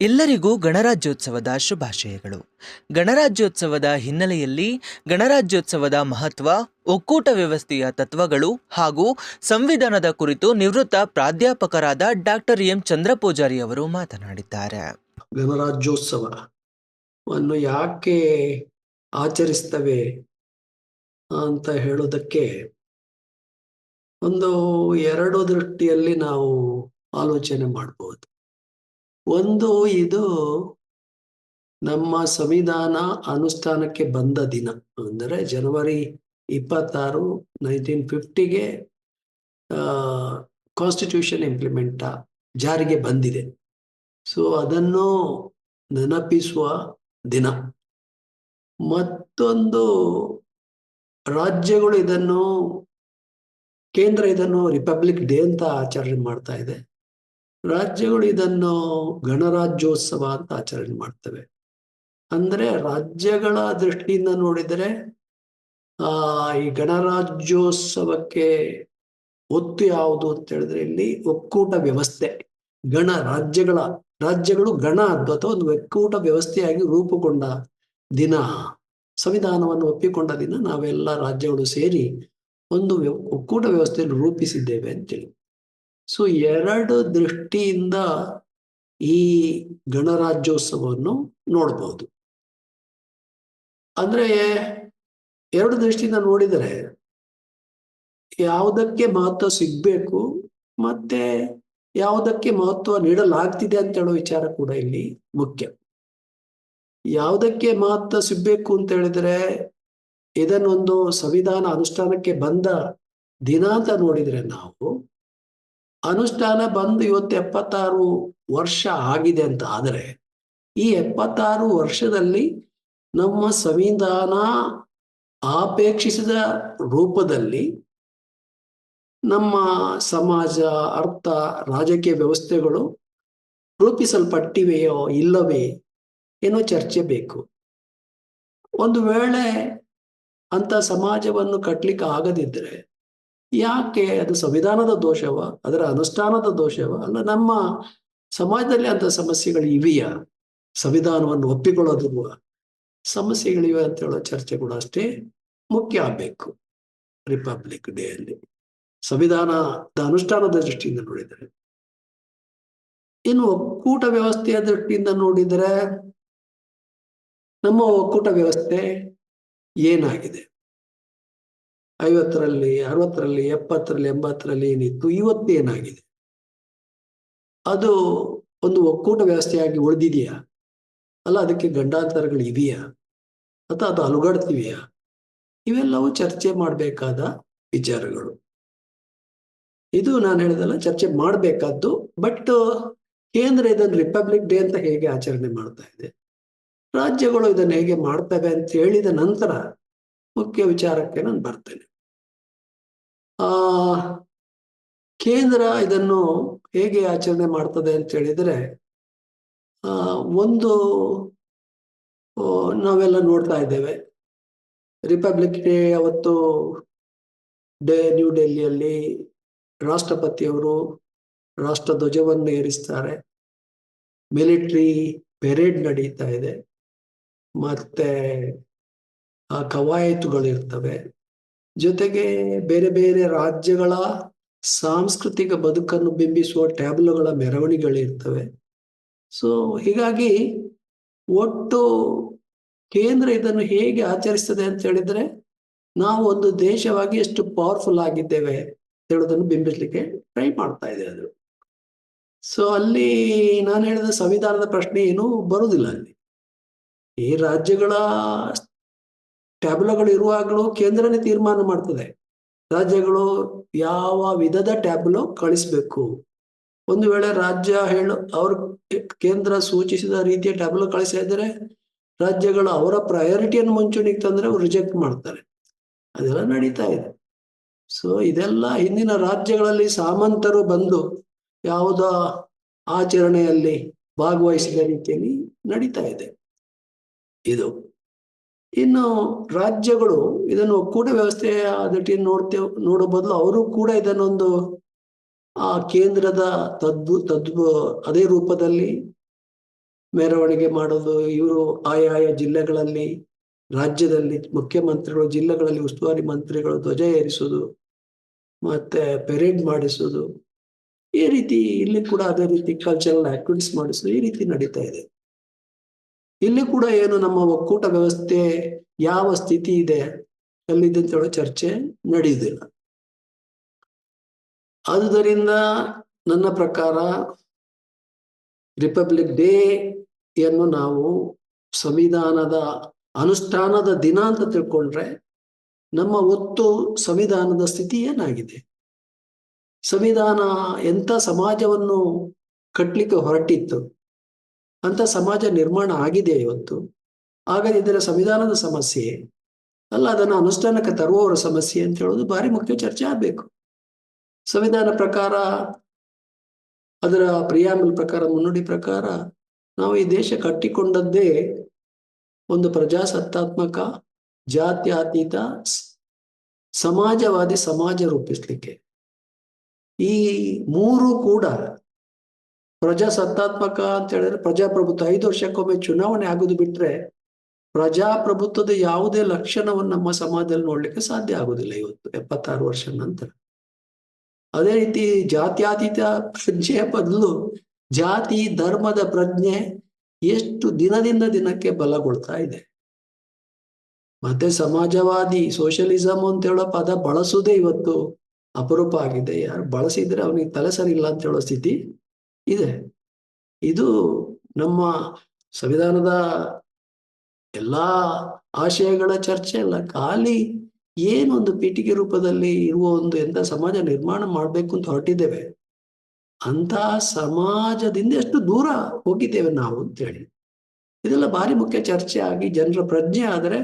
ಎಲ್ಲರಿಗೂ ಗಣರಾಜ್ಯೋತ್ಸವದ ಶುಭಾಶಯಗಳು. ಗಣರಾಜ್ಯೋತ್ಸವದ ಹಿನ್ನೆಲೆಯಲ್ಲಿ ಗಣರಾಜ್ಯೋತ್ಸವದ ಮಹತ್ವ, ಒಕ್ಕೂಟ ವ್ಯವಸ್ಥೆಯ ತತ್ವಗಳು ಹಾಗೂ ಸಂವಿಧಾನದ ಕುರಿತು ನಿವೃತ್ತ ಪ್ರಾಧ್ಯಾಪಕರಾದ ಡಾಕ್ಟರ್ ಎಂ ಚಂದ್ರಪೂಜಾರಿ ಅವರು ಮಾತನಾಡಿದ್ದಾರೆ. ಗಣರಾಜ್ಯೋತ್ಸವವನ್ನು ಯಾಕೆ ಆಚರಿಸ್ತವೆ ಅಂತ ಹೇಳೋದಕ್ಕೆ ಒಂದು ಎರಡು ದೃಷ್ಟಿಯಲ್ಲಿ ನಾವು ಆಲೋಚನೆ ಮಾಡ್ಬೋದು. ಒಂದು ಇದು ನಮ್ಮ ಸಂವಿಧಾನ ಅನುಷ್ಠಾನಕ್ಕೆ ಬಂದ ದಿನ. ಅಂದರೆ ಜನವರಿ ಇಪ್ಪತ್ತಾರು ನೈನ್ಟೀನ್ ಫಿಫ್ಟಿಗೆ ಕಾನ್ಸ್ಟಿಟ್ಯೂಷನ್ ಇಂಪ್ಲಿಮೆಂಟ್ ಜಾರಿಗೆ ಬಂದಿದೆ. ಸೊ ಅದನ್ನು ನೆನಪಿಸುವ ದಿನ. ಮತ್ತೊಂದು, ರಾಜ್ಯಗಳು ಇದನ್ನು, ಕೇಂದ್ರ ಇದನ್ನು ರಿಪಬ್ಲಿಕ್ ಡೇ ಅಂತ ಆಚರಣೆ ಮಾಡ್ತಾ ಇದೆ. ರಾಜ್ಯಗಳು ಇದನ್ನು ಗಣರಾಜ್ಯೋತ್ಸವ ಅಂತ ಆಚರಣೆ ಮಾಡ್ತವೆ. ಅಂದ್ರೆ ರಾಜ್ಯಗಳ ದೃಷ್ಟಿಯಿಂದ ನೋಡಿದರೆ, ಆ, ಈ ಗಣರಾಜ್ಯೋತ್ಸವಕ್ಕೆ ಒತ್ತು ಯಾವುದು ಅಂತ ಹೇಳಿದ್ರೆ ಇಲ್ಲಿ ಒಕ್ಕೂಟ ವ್ಯವಸ್ಥೆ. ಗಣ ರಾಜ್ಯಗಳ, ರಾಜ್ಯಗಳು ಗಣ ಅಥವಾ ಒಂದು ಒಕ್ಕೂಟ ವ್ಯವಸ್ಥೆಯಾಗಿ ರೂಪುಗೊಂಡ ದಿನ, ಸಂವಿಧಾನವನ್ನು ಒಪ್ಪಿಕೊಂಡ ದಿನ ನಾವೆಲ್ಲ ರಾಜ್ಯಗಳು ಸೇರಿ ಒಂದು ಒಕ್ಕೂಟ ವ್ಯವಸ್ಥೆಯನ್ನು ರೂಪಿಸಿದ್ದೇವೆ ಅಂತೇಳಿ. ಸೊ ಎರಡು ದೃಷ್ಟಿಯಿಂದ ಈ ಗಣರಾಜ್ಯೋತ್ಸವವನ್ನು ನೋಡಬಹುದು ಅಂದ್ರೆ ಎರಡು ದೃಷ್ಟಿಯಿಂದ ನೋಡಿದರೆ ಯಾವುದಕ್ಕೆ ಮಹತ್ವ ಸಿಗ್ಬೇಕು ಮತ್ತೆ ಯಾವುದಕ್ಕೆ ಮಹತ್ವ ನೀಡಲಾಗ್ತಿದೆ ಅಂತ ಹೇಳೋ ವಿಚಾರ ಕೂಡ ಇಲ್ಲಿ ಮುಖ್ಯ. ಯಾವುದಕ್ಕೆ ಮಹತ್ವ ಸಿಗ್ಬೇಕು ಅಂತ ಹೇಳಿದ್ರೆ ಇದನ್ನೊಂದು ಸಂವಿಧಾನ ಅನುಷ್ಠಾನಕ್ಕೆ ಬಂದ ದಿನಾಂತ ನೋಡಿದ್ರೆ ನಾವು ಅನುಷ್ಠಾನ ಬಂದು ಇವತ್ತು ಎಪ್ಪತ್ತಾರು ವರ್ಷ ಆಗಿದೆ ಅಂತ ಆದರೆ ಈ ಎಪ್ಪತ್ತಾರು ವರ್ಷದಲ್ಲಿ ನಮ್ಮ ಸಂವಿಧಾನ ಆಪೇಕ್ಷಿಸಿದ ರೂಪದಲ್ಲಿ ನಮ್ಮ ಸಮಾಜ, ಅರ್ಥ, ರಾಜಕೀಯ ವ್ಯವಸ್ಥೆಗಳು ರೂಪಿಸಲ್ಪಟ್ಟಿವೆಯೋ ಇಲ್ಲವೇ ಏನೋ ಚರ್ಚೆ ಬೇಕು. ಒಂದು ವೇಳೆ ಅಂತ ಸಮಾಜವನ್ನು ಕಟ್ಲಿಕ್ಕೆ ಆಗದಿದ್ದರೆ ಯಾಕೆ ಅದು ಸಂವಿಧಾನದ ದೋಷವ, ಅದರ ಅನುಷ್ಠಾನದ ದೋಷವ? ಅಲ್ಲ, ನಮ್ಮ ಸಮಾಜದಲ್ಲಿ ಅಂತ ಸಮಸ್ಯೆಗಳು ಇವೆಯಾ? ಸಂವಿಧಾನವನ್ನು ಒಪ್ಪಿಕೊಳ್ಳೋದಿರುವ ಸಮಸ್ಯೆಗಳಿವೆ ಅಂತ ಹೇಳೋ ಚರ್ಚೆ ಕೂಡ ಅಷ್ಟೇ ಮುಖ್ಯ ಆಗಬೇಕು ರಿಪಬ್ಲಿಕ್ ಡೇ ಅಲ್ಲಿ. ಸಂವಿಧಾನದ ಅನುಷ್ಠಾನದ ದೃಷ್ಟಿಯಿಂದ ನೋಡಿದರೆ. ಇನ್ನು ಒಕ್ಕೂಟ ವ್ಯವಸ್ಥೆಯ ದೃಷ್ಟಿಯಿಂದ ನೋಡಿದರೆ ನಮ್ಮ ಒಕ್ಕೂಟ ವ್ಯವಸ್ಥೆ ಏನಾಗಿದೆ? ಐವತ್ತರಲ್ಲಿ, ಅರವತ್ತರಲ್ಲಿ, ಎಪ್ಪತ್ತರಲ್ಲಿ, ಎಂಬತ್ತರಲ್ಲಿ ಏನಿತ್ತು, ಇವತ್ತು ಏನಾಗಿದೆ? ಅದು ಒಂದು ಒಕ್ಕೂಟ ವ್ಯವಸ್ಥೆಯಾಗಿ ಉಳಿದಿದೆಯಾ? ಅಲ್ಲ, ಅದಕ್ಕೆ ಗಂಡಾಂತರಗಳು ಇದೆಯಾ? ಅಥವಾ ಅದು ಅಲುಗಾಡ್ತಿವೆಯಾ? ಇವೆಲ್ಲವೂ ಚರ್ಚೆ ಮಾಡಬೇಕಾದ ವಿಚಾರಗಳು. ಇದು ನಾನು ಹೇಳಿದಲ್ಲ, ಚರ್ಚೆ ಮಾಡಬೇಕಾದ್ದು, ಬಟ್ ಕೇಂದ್ರ ಇದನ್ನು ರಿಪಬ್ಲಿಕ್ ಡೇ ಅಂತ ಹೇಗೆ ಆಚರಣೆ ಮಾಡ್ತಾ ಇದೆ? ರಾಜ್ಯಗಳು ಇದನ್ನು ಹೇಗೆ ಮಾಡ್ತವೆ ಅಂತ ಹೇಳಿದ ನಂತರ ಮುಖ್ಯ ವಿಚಾರಕ್ಕೆ ನಾನು ಬರ್ತೇನೆ. ಆ, ಕೇಂದ್ರ ಇದನ್ನು ಹೇಗೆ ಆಚರಣೆ ಮಾಡ್ತದೆ ಅಂತ ಹೇಳಿದ್ರೆ ಒಂದು ನಾವೆಲ್ಲ ನೋಡ್ತಾ ಇದ್ದೇವೆ. ರಿಪಬ್ಲಿಕ್ ಡೇ ಅವತ್ತು ಡೇ, ನ್ಯೂ ಡೆಲ್ಲಿಯಲ್ಲಿ ರಾಷ್ಟ್ರಪತಿಯವರು ರಾಷ್ಟ್ರ ಧ್ವಜವನ್ನು ಏರಿಸ್ತಾರೆ. ಮಿಲಿಟರಿ ಪೆರೇಡ್ ನಡೀತಾ ಇದೆ. ಮತ್ತೆ, ಆ, ಕವಾಯತುಗಳು ಇರ್ತವೆ. ಜೊತೆಗೆ ಬೇರೆ ಬೇರೆ ರಾಜ್ಯಗಳ ಸಾಂಸ್ಕೃತಿಕ ಬದುಕನ್ನು ಬಿಂಬಿಸುವ ಟ್ಯಾಬ್ಲೋಗಳ ಮೆರವಣಿಗೆಗಳಿರ್ತವೆ ಸೊ ಹೀಗಾಗಿ ಒಟ್ಟು ಕೇಂದ್ರ ಇದನ್ನು ಹೇಗೆ ಆಚರಿಸ್ತದೆ ಅಂತ ಹೇಳಿದ್ರೆ, ನಾವು ಒಂದು ದೇಶವಾಗಿ ಎಷ್ಟು ಪವರ್ಫುಲ್ ಆಗಿದ್ದೇವೆ ಹೇಳೋದನ್ನು ಬಿಂಬಿಸ್ಲಿಕ್ಕೆ ಟ್ರೈ ಮಾಡ್ತಾ ಇದೆ ಅದು. ಸೊ ಅಲ್ಲಿ ನಾನು ಹೇಳಿದ ಸಂವಿಧಾನದ ಪ್ರಶ್ನೆ ಏನು ಬರುವುದಿಲ್ಲ ಅಲ್ಲಿ. ಈ ರಾಜ್ಯಗಳ ಟ್ಯಾಬ್ಲೋಗಳು ಇರುವಾಗಲೂ ಕೇಂದ್ರನೇ ತೀರ್ಮಾನ ಮಾಡ್ತದೆ. ರಾಜ್ಯಗಳು ಯಾವ ವಿಧದ ಟ್ಯಾಬ್ಲೋ ಕಳಿಸ್ಬೇಕು? ಒಂದು ವೇಳೆ ರಾಜ್ಯ ಹೇಳು, ಅವ್ರ ಕೇಂದ್ರ ಸೂಚಿಸಿದ ರೀತಿಯ ಟ್ಯಾಬ್ಲೋ ಕಳಿಸಿದರೆ ರಾಜ್ಯಗಳು ಅವರ ಪ್ರಯಾರಿಟಿಯನ್ನು ಮುಂಚೂಣಿಗೆ ತಂದ್ರೆ ಅವ್ರು ರಿಜೆಕ್ಟ್ ಮಾಡ್ತಾರೆ. ಅದೆಲ್ಲ ನಡೀತಾ ಇದೆ. ಸೊ ಇದೆಲ್ಲ ಹಿಂದಿನ ರಾಜ್ಯಗಳಲ್ಲಿ ಸಾಮಂತರು ಬಂದು ಯಾವುದ ಆಚರಣೆಯಲ್ಲಿ ಭಾಗವಹಿಸಿದ ರೀತಿಯಲ್ಲಿ ನಡೀತಾ ಇದೆ. ಇದು. ಇನ್ನು ರಾಜ್ಯಗಳು ಇದನ್ನು ಒಕ್ಕೂಟ ವ್ಯವಸ್ಥೆಯ ದೃಷ್ಟಿಯನ್ನು ನೋಡ್ತೇವೆ, ನೋಡೋ ಬದಲು ಅವರು ಕೂಡ ಇದನ್ನೊಂದು, ಆ ಕೇಂದ್ರದ ತದ್ಭು ತದ್ಭು, ಅದೇ ರೂಪದಲ್ಲಿ ಮೆರವಣಿಗೆ ಮಾಡೋದು, ಇವರು ಆಯಾಯ ಜಿಲ್ಲೆಗಳಲ್ಲಿ, ರಾಜ್ಯದಲ್ಲಿ ಮುಖ್ಯಮಂತ್ರಿಗಳು, ಜಿಲ್ಲೆಗಳಲ್ಲಿ ಉಸ್ತುವಾರಿ ಮಂತ್ರಿಗಳು ಧ್ವಜ ಏರಿಸೋದು, ಮತ್ತೆ ಪೆರೇಡ್ ಮಾಡಿಸೋದು, ಈ ರೀತಿ ಇಲ್ಲಿ ಕೂಡ ಅದೇ ರೀತಿ ಕಲ್ಚರಲ್ ಆಕ್ಟಿವಿಟೀಸ್ ಮಾಡಿಸೋದು, ಈ ರೀತಿ ನಡೀತಾ ಇದೆ. ಇಲ್ಲಿ ಕೂಡ ಏನು ನಮ್ಮ ಒಕ್ಕೂಟ ವ್ಯವಸ್ಥೆ ಯಾವ ಸ್ಥಿತಿ ಇದೆ ಹೇಳೋ ಚರ್ಚೆ ನಡೆಯುವುದಿಲ್ಲ. ಆದುದರಿಂದ ನನ್ನ ಪ್ರಕಾರ ರಿಪಬ್ಲಿಕ್ ಡೇ ಯನ್ನು ನಾವು ಸಂವಿಧಾನದ ಅನುಷ್ಠಾನದ ದಿನ ಅಂತ ತಿಳ್ಕೊಂಡ್ರೆ ನಮ್ಮ ಒತ್ತು ಸಂವಿಧಾನದ ಸ್ಥಿತಿ ಏನಾಗಿದೆ? ಸಂವಿಧಾನ ಎಂಥ ಸಮಾಜವನ್ನು ಕಟ್ಟಲಿಕ್ಕೆ ಹೊರಟಿತ್ತು? ಅಂತ ಸಮಾಜ ನಿರ್ಮಾಣ ಆಗಿದೆ ಇವತ್ತು. ಹಾಗಾದ್ರೆ ಸಂವಿಧಾನದ ಸಮಸ್ಯೆ. ಅಲ್ಲ, ಅದನ್ನು ಅನುಷ್ಠಾನಕ್ಕೆ ತರುವವರ ಸಮಸ್ಯೆ ಅಂತ ಹೇಳೋದು ಭಾರಿ ಮುಖ್ಯ ಚರ್ಚೆ ಆಗ್ಬೇಕು. ಸಂವಿಧಾನ ಪ್ರಕಾರ, ಅದರ ಪ್ರಿಯಾಮಲ್ ಪ್ರಕಾರ, ಮುನ್ನುಡಿ ಪ್ರಕಾರ, ನಾವು ಈ ದೇಶ ಕಟ್ಟಿಕೊಂಡದ್ದೇ ಒಂದು ಪ್ರಜಾಸತ್ತಾತ್ಮಕ, ಜಾತ್ಯತೀತ, ಸಮಾಜವಾದಿ ಸಮಾಜ ರೂಪಿಸ್ಲಿಕ್ಕೆ. ಈ ಮೂರು ಕೂಡ ಪ್ರಜಾಸತ್ತಾತ್ಮಕ ಅಂತ ಹೇಳಿದ್ರೆ ಪ್ರಜಾಪ್ರಭುತ್ವ ಐದು ವರ್ಷಕ್ಕೊಮ್ಮೆ ಚುನಾವಣೆ ಆಗೋದು ಬಿಟ್ರೆ ಪ್ರಜಾಪ್ರಭುತ್ವದ ಯಾವುದೇ ಲಕ್ಷಣವನ್ನು ನಮ್ಮ ಸಮಾಜದಲ್ಲಿ ನೋಡ್ಲಿಕ್ಕೆ ಸಾಧ್ಯ ಆಗುದಿಲ್ಲ ಇವತ್ತು, ಎಪ್ಪತ್ತಾರು ವರ್ಷ ನಂತರ. ಅದೇ ರೀತಿ ಜಾತ್ಯಾತೀತ ಪ್ರಜ್ಞೆಯ ಬದಲು ಜಾತಿ, ಧರ್ಮದ ಪ್ರಜ್ಞೆ ಎಷ್ಟು ದಿನದಿಂದ ದಿನಕ್ಕೆ ಬಲಗೊಳ್ತಾ ಇದೆ. ಮತ್ತೆ ಸಮಾಜವಾದಿ ಸೋಷಿಯಲಿಸಮ್ ಅಂತ ಹೇಳೋ ಪದ ಬಳಸುವುದೇ ಇವತ್ತು ಅಪರೂಪ ಆಗಿದೆ. ಯಾರು ಬಳಸಿದ್ರೆ ಅವನಿಗೆ ತಲೆ ಸರಿ ಇಲ್ಲ ಅಂತ ಹೇಳೋ ಸ್ಥಿತಿ. ಇದೆ. ಇದು ನಮ್ಮ ಸಂವಿಧಾನದ ಎಲ್ಲ ಆಶಯಗಳ ಚರ್ಚೆ ಅಲ್ಲ. ಖಾಲಿ ಏನೊಂದು ಪೀಠಿಕೆ ರೂಪದಲ್ಲಿ ಇರುವ ಒಂದು ಎಂಥ ಸಮಾಜ ನಿರ್ಮಾಣ ಮಾಡಬೇಕು ಅಂತ ಹೊರಟಿದ್ದೇವೆ. ಅಂತ ಸಮಾಜದಿಂದ ಎಷ್ಟು ದೂರ ಹೋಗಿದ್ದೇವೆ ನಾವು ಅಂತೇಳಿ. ಇದೆಲ್ಲ ಭಾರಿ ಮುಖ್ಯ ಚರ್ಚೆ ಆಗಿ ಜನರ ಪ್ರಜ್ಞೆ ಆದರೆ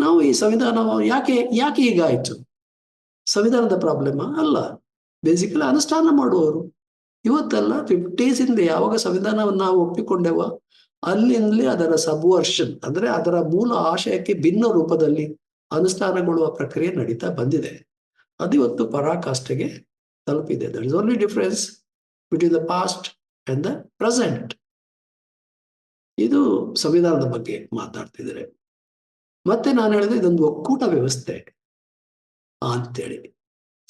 ನಾವು ಈ ಸಂವಿಧಾನ ಯಾಕೆ ಯಾಕೆ ಈಗ ಆಯ್ತು? ಸಂವಿಧಾನದ ಪ್ರಾಬ್ಲಮ್ ಅಲ್ಲ. ಬೇಸಿಕಲಿ ಅನುಷ್ಠಾನ ಮಾಡುವವರು. ಇವತ್ತಲ್ಲ ಫಿಫ್ಟೀಸ್ ಇಂದ ಯಾವಾಗ ಸಂವಿಧಾನವನ್ನು ನಾವು ಒಪ್ಪಿಕೊಂಡೆವ ಅಲ್ಲಿಂದಲೇ ಅದರ ಸಬ್ವರ್ಷನ್ ಅಂದ್ರೆ ಅದರ ಮೂಲ ಆಶಯಕ್ಕೆ ಭಿನ್ನ ರೂಪದಲ್ಲಿ ಅನುಷ್ಠಾನಗೊಳ್ಳುವ ಪ್ರಕ್ರಿಯೆ ನಡೀತಾ ಬಂದಿದೆ. ಅದು ಇವತ್ತು ಪರಾಕಾಷ್ಠೆಗೆ ತಲುಪಿದೆ. That is only difference between the past and the present ಇದು ಸಂವಿಧಾನದ ಬಗ್ಗೆ ಮಾತಾಡ್ತಿದ್ದಾರೆ. ಮತ್ತೆ ನಾನು ಹೇಳಿದ್ರೆ ಇದೊಂದು ಒಕ್ಕೂಟ ವ್ಯವಸ್ಥೆ ಅಂತೇಳಿ.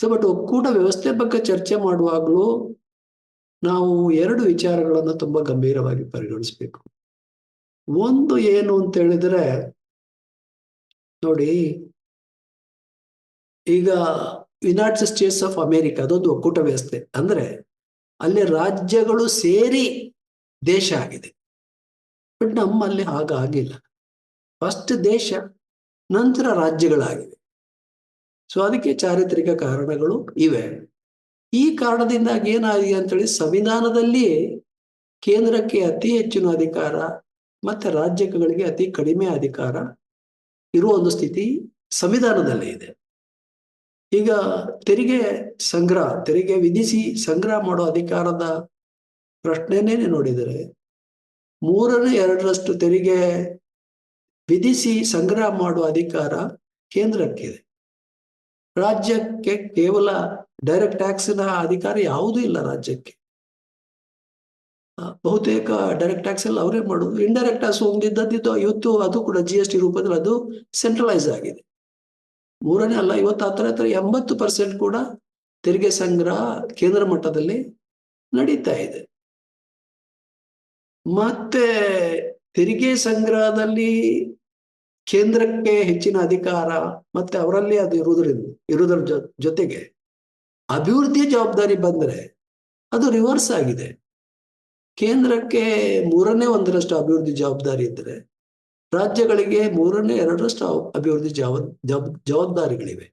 ಸೊ ಬಟ್ ಒಕ್ಕೂಟ ವ್ಯವಸ್ಥೆ ಬಗ್ಗೆ ಚರ್ಚೆ ಮಾಡುವಾಗಲೂ ನಾವು ಎರಡು ವಿಚಾರಗಳನ್ನು ತುಂಬಾ ಗಂಭೀರವಾಗಿ ಪರಿಗಣಿಸ್ಬೇಕು. ಒಂದು ಏನು ಅಂತ ಹೇಳಿದ್ರೆ, ನೋಡಿ, ಈಗ ಯುನೈಟೆಡ್ ಸ್ಟೇಟ್ಸ್ ಆಫ್ ಅಮೆರಿಕ ಅದೊಂದು ಒಕ್ಕೂಟ ವ್ಯವಸ್ಥೆ. ಅಂದ್ರೆ ಅಲ್ಲಿ ರಾಜ್ಯಗಳು ಸೇರಿ ದೇಶ ಆಗಿದೆ. ಬಟ್ ನಮ್ಮಲ್ಲಿ ಹಾಗಾಗಿಲ್ಲ. ಫಸ್ಟ್ ದೇಶ, ನಂತರ ರಾಜ್ಯಗಳಾಗಿವೆ. ಸೊ ಅದಕ್ಕೆ ಚಾರಿತ್ರಿಕ ಕಾರಣಗಳು ಇವೆ. ಈ ಕಾರಣದಿಂದಾಗಿ ಏನಾಗಿದೆ ಅಂತೇಳಿ ಸಂವಿಧಾನದಲ್ಲಿ ಕೇಂದ್ರಕ್ಕೆ ಅತಿ ಹೆಚ್ಚಿನ ಅಧಿಕಾರ ಮತ್ತೆ ರಾಜ್ಯಗಳಿಗೆ ಅತಿ ಕಡಿಮೆ ಅಧಿಕಾರ ಇರುವ ಒಂದು ಸ್ಥಿತಿ ಸಂವಿಧಾನದಲ್ಲೇ ಇದೆ. ಈಗ ತೆರಿಗೆ ಸಂಗ್ರಹ, ತೆರಿಗೆ ವಿಧಿಸಿ ಸಂಗ್ರಹ ಮಾಡೋ ಅಧಿಕಾರದ ಪ್ರಶ್ನೆನೇ ನೋಡಿದರೆ ಮೂರನೇ ಎರಡರಷ್ಟು ತೆರಿಗೆ ವಿಧಿಸಿ ಸಂಗ್ರಹ ಮಾಡುವ ಅಧಿಕಾರ ಕೇಂದ್ರಕ್ಕಿದೆ. ರಾಜ್ಯಕ್ಕೆ ಕೇವಲ ಡೈರೆಕ್ಟ್ ಟ್ಯಾಕ್ಸಿನ ಅಧಿಕಾರ ಯಾವುದೂ ಇಲ್ಲ ರಾಜ್ಯಕ್ಕೆ. ಬಹುತೇಕ ಡೈರೆಕ್ಟ್ ಟ್ಯಾಕ್ಸ್ ಎಲ್ಲ ಅವರೇ ಮಾಡೋದು. ಇಂಡೈರೆಕ್ಟ್ ಟ್ಯಾಕ್ಸ್ ಹೊಂದಿದ್ದದ್ದು ಇವತ್ತು ಅದು ಕೂಡ ಜಿ ಎಸ್ ಟಿ ರೂಪದಲ್ಲಿ ಅದು ಸೆಂಟ್ರಲೈಸ್ ಆಗಿದೆ. ಮೂರನೇ ಅಲ್ಲ, ಇವತ್ತು ಹತ್ರ ಹತ್ರ ಎಂಬತ್ತು ಪರ್ಸೆಂಟ್ ಕೂಡ ತೆರಿಗೆ ಸಂಗ್ರಹ ಕೇಂದ್ರ ಮಟ್ಟದಲ್ಲಿ ನಡೀತಾ ಇದೆ. ಮತ್ತೆ ತೆರಿಗೆ ಸಂಗ್ರಹದಲ್ಲಿ ಕೇಂದ್ರಕ್ಕೆ ಹೆಚ್ಚಿನ ಅಧಿಕಾರ ಮತ್ತೆ ಅವರಲ್ಲಿ ಅದು ಇರುವುದರಿಂದ, ಇರುವುದರ ಜೊತೆಗೆ ಅಭಿವೃದ್ಧಿ ಜವಾಬ್ದಾರಿ ಬಂದರೆ ಅದು ರಿವರ್ಸ್ ಆಗಿದೆ. ಕೇಂದ್ರಕ್ಕೆ ಮೂರನೇ ಒಂದರಷ್ಟು ಅಭಿವೃದ್ಧಿ ಜವಾಬ್ದಾರಿ ಇದ್ದರೆ ರಾಜ್ಯಗಳಿಗೆ ಮೂರನೇ ಎರಡರಷ್ಟು ಅಭಿವೃದ್ಧಿ ಜವ ಜವಾಬ್- ಜವಾಬ್ದಾರಿಗಳಿವೆ.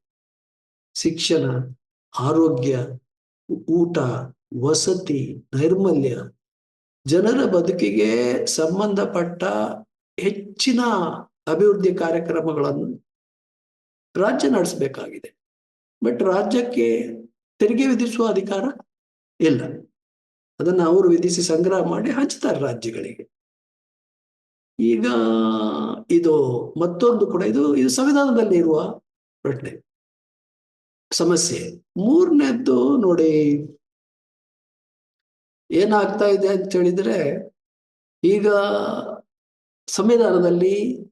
ಶಿಕ್ಷಣ, ಆರೋಗ್ಯ, ಊಟ, ವಸತಿ, ನೈರ್ಮಲ್ಯ, ಜನರ ಬದುಕಿಗೆ ಸಂಬಂಧಪಟ್ಟ ಹೆಚ್ಚಿನ ಅಭಿವೃದ್ಧಿ ಕಾರ್ಯಕ್ರಮಗಳನ್ನು ರಾಜ್ಯ ನಡೆಸಬೇಕಾಗಿದೆ. ಬಟ್ ರಾಜ್ಯಕ್ಕೆ ತೆರಿಗೆ ವಿಧಿಸುವ ಅಧಿಕಾರ ಇಲ್ಲ. ಅದನ್ನು ಅವರು ವಿಧಿಸಿ ಸಂಗ್ರಹ ಮಾಡಿ ಹಂಚ್ತಾರೆ ರಾಜ್ಯಗಳಿಗೆ. ಈಗ ಇದು ಮತ್ತೊಂದು ಕೂಡ ಇದು ಇದು ಸಂವಿಧಾನದಲ್ಲಿ ಇರುವ ಪ್ರಶ್ನೆ. ಸಮಸ್ಯೆ. ಮೂರನೇದ್ದು ನೋಡಿ, ಏನಾಗ್ತಾ ಇದೆ ಅಂತ ಹೇಳಿದ್ರೆ, ಈಗ ಸಂವಿಧಾನದಲ್ಲಿ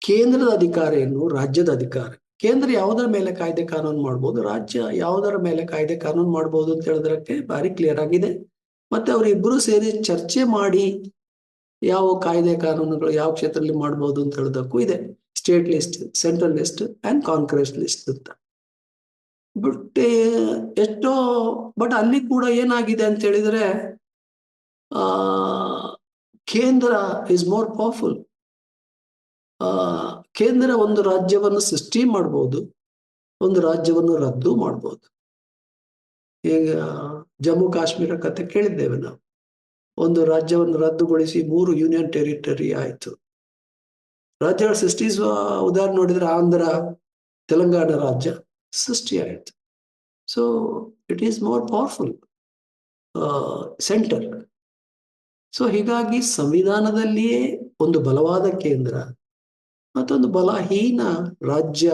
ಕೇಂದ್ರದ ಅಧಿಕಾರ ಏನು? ರಾಜ್ಯದ ಅಧಿಕಾರ. ಕೇಂದ್ರ ಯಾವುದರ ಮೇಲೆ ಕಾಯ್ದೆ ಕಾನೂನು ಮಾಡ್ಬೋದು? ರಾಜ್ಯ ಯಾವುದರ ಮೇಲೆ ಕಾಯ್ದೆ ಕಾನೂನು ಮಾಡ್ಬೋದು ಅಂತ ಹೇಳಿದ್ರಕ್ಕೆ ಭಾರಿ ಕ್ಲಿಯರ್ ಆಗಿದೆ. ಮತ್ತೆ ಅವರಿಬ್ಬರು ಸೇರಿ ಚರ್ಚೆ ಮಾಡಿ ಯಾವ ಕಾಯ್ದೆ ಕಾನೂನುಗಳು ಯಾವ ಕ್ಷೇತ್ರದಲ್ಲಿ ಮಾಡ್ಬೋದು ಅಂತ ಹೇಳೋದಕ್ಕೂ ಇದೆ. State list central list and concurrent list ಅಂತ. ಬಟ್ ಎಷ್ಟೋ ಬಟ್ ಅಲ್ಲಿ ಕೂಡ ಏನಾಗಿದೆ ಅಂತ ಹೇಳಿದ್ರೆ, ಆ, ಕೇಂದ್ರ ಇಸ್ ಮೋರ್ ಪವರ್ಫುಲ್ ಆ, ಕೇಂದ್ರ ಒಂದು ರಾಜ್ಯವನ್ನು ಸೃಷ್ಟಿ ಮಾಡ್ಬೋದು, ಒಂದು ರಾಜ್ಯವನ್ನು ರದ್ದು ಮಾಡ್ಬೋದು. ಈಗ, ಜಮ್ಮು ಕಾಶ್ಮೀರ ಕತೆ ಕೇಳಿದ್ದೇವೆ ನಾವು. ಒಂದು ರಾಜ್ಯವನ್ನು ರದ್ದುಗೊಳಿಸಿ ಮೂರು ಯೂನಿಯನ್ ಟೆರಿಟರಿ ಆಯಿತು. ರಾಜ್ಯಗಳ ಸೃಷ್ಟಿಸುವ ಉದಾಹರಣೆ ನೋಡಿದ್ರೆ ಆಂಧ್ರ, ತೆಲಂಗಾಣ ರಾಜ್ಯ ಸೃಷ್ಟಿ ಆಯಿತು so it is more powerful centre so ಹೀಗಾಗಿ ಸಂವಿಧಾನದಲ್ಲಿಯೇ ಒಂದು ಬಲವಾದ ಕೇಂದ್ರ. ಮತ್ತೊಂದು ಬಲಹೀನ ರಾಜ್ಯ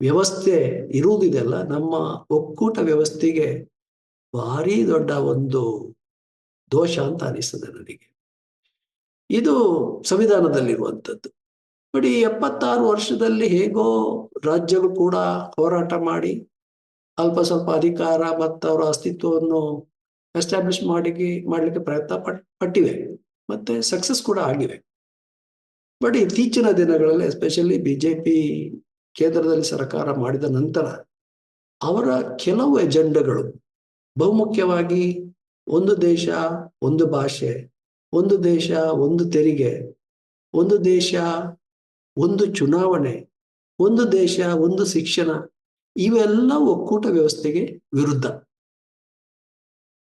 ವ್ಯವಸ್ಥೆ ಇರುವುದಿದೆಲ್ಲ ನಮ್ಮ ಒಕ್ಕೂಟ ವ್ಯವಸ್ಥೆಗೆ ಭಾರಿ ದೊಡ್ಡ ಒಂದು ದೋಷ ಅಂತ ಅನಿಸ್ತದೆ ನನಗೆ. ಇದು ಸಂವಿಧಾನದಲ್ಲಿರುವಂಥದ್ದು. ನೋಡಿ, ಎಪ್ಪತ್ತಾರು ವರ್ಷದಲ್ಲಿ ಹೇಗೋ ರಾಜ್ಯಗಳು ಕೂಡ ಹೋರಾಟ ಮಾಡಿ, ಅಲ್ಪ ಸ್ವಲ್ಪ ಅಧಿಕಾರ ಮತ್ತು ಅವರ ಅಸ್ತಿತ್ವವನ್ನು ಎಸ್ಟಾಬ್ಲಿಷ್ ಮಾಡಿ ಮಾಡಲಿಕ್ಕೆ ಪ್ರಯತ್ನ ಪಟ್, ಪಟ್ಟಿವೆ. ಮತ್ತೆ ಸಕ್ಸಸ್ ಕೂಡ ಆಗಿವೆ. ಬಟ್ ಇತ್ತೀಚಿನ ದಿನಗಳಲ್ಲಿ ಎಸ್ಪೆಷಲಿ ಬಿ ಜೆ ಪಿ ಕೇಂದ್ರದಲ್ಲಿ ಸರ್ಕಾರ ಮಾಡಿದ ನಂತರ, ಅವರ ಕೆಲವು ಎಜೆಂಡಗಳು, ಬಹುಮುಖ್ಯವಾಗಿ ಒಂದು ದೇಶ, ಒಂದು ಭಾಷೆ, ಒಂದು ದೇಶ, ಒಂದು ತೆರಿಗೆ, ಒಂದು ದೇಶ, ಒಂದು ಚುನಾವಣೆ, ಒಂದು ದೇಶ, ಒಂದು ಶಿಕ್ಷಣ ಇವೆಲ್ಲ ಒಕ್ಕೂಟ ವ್ಯವಸ್ಥೆಗೆ ವಿರುದ್ಧ.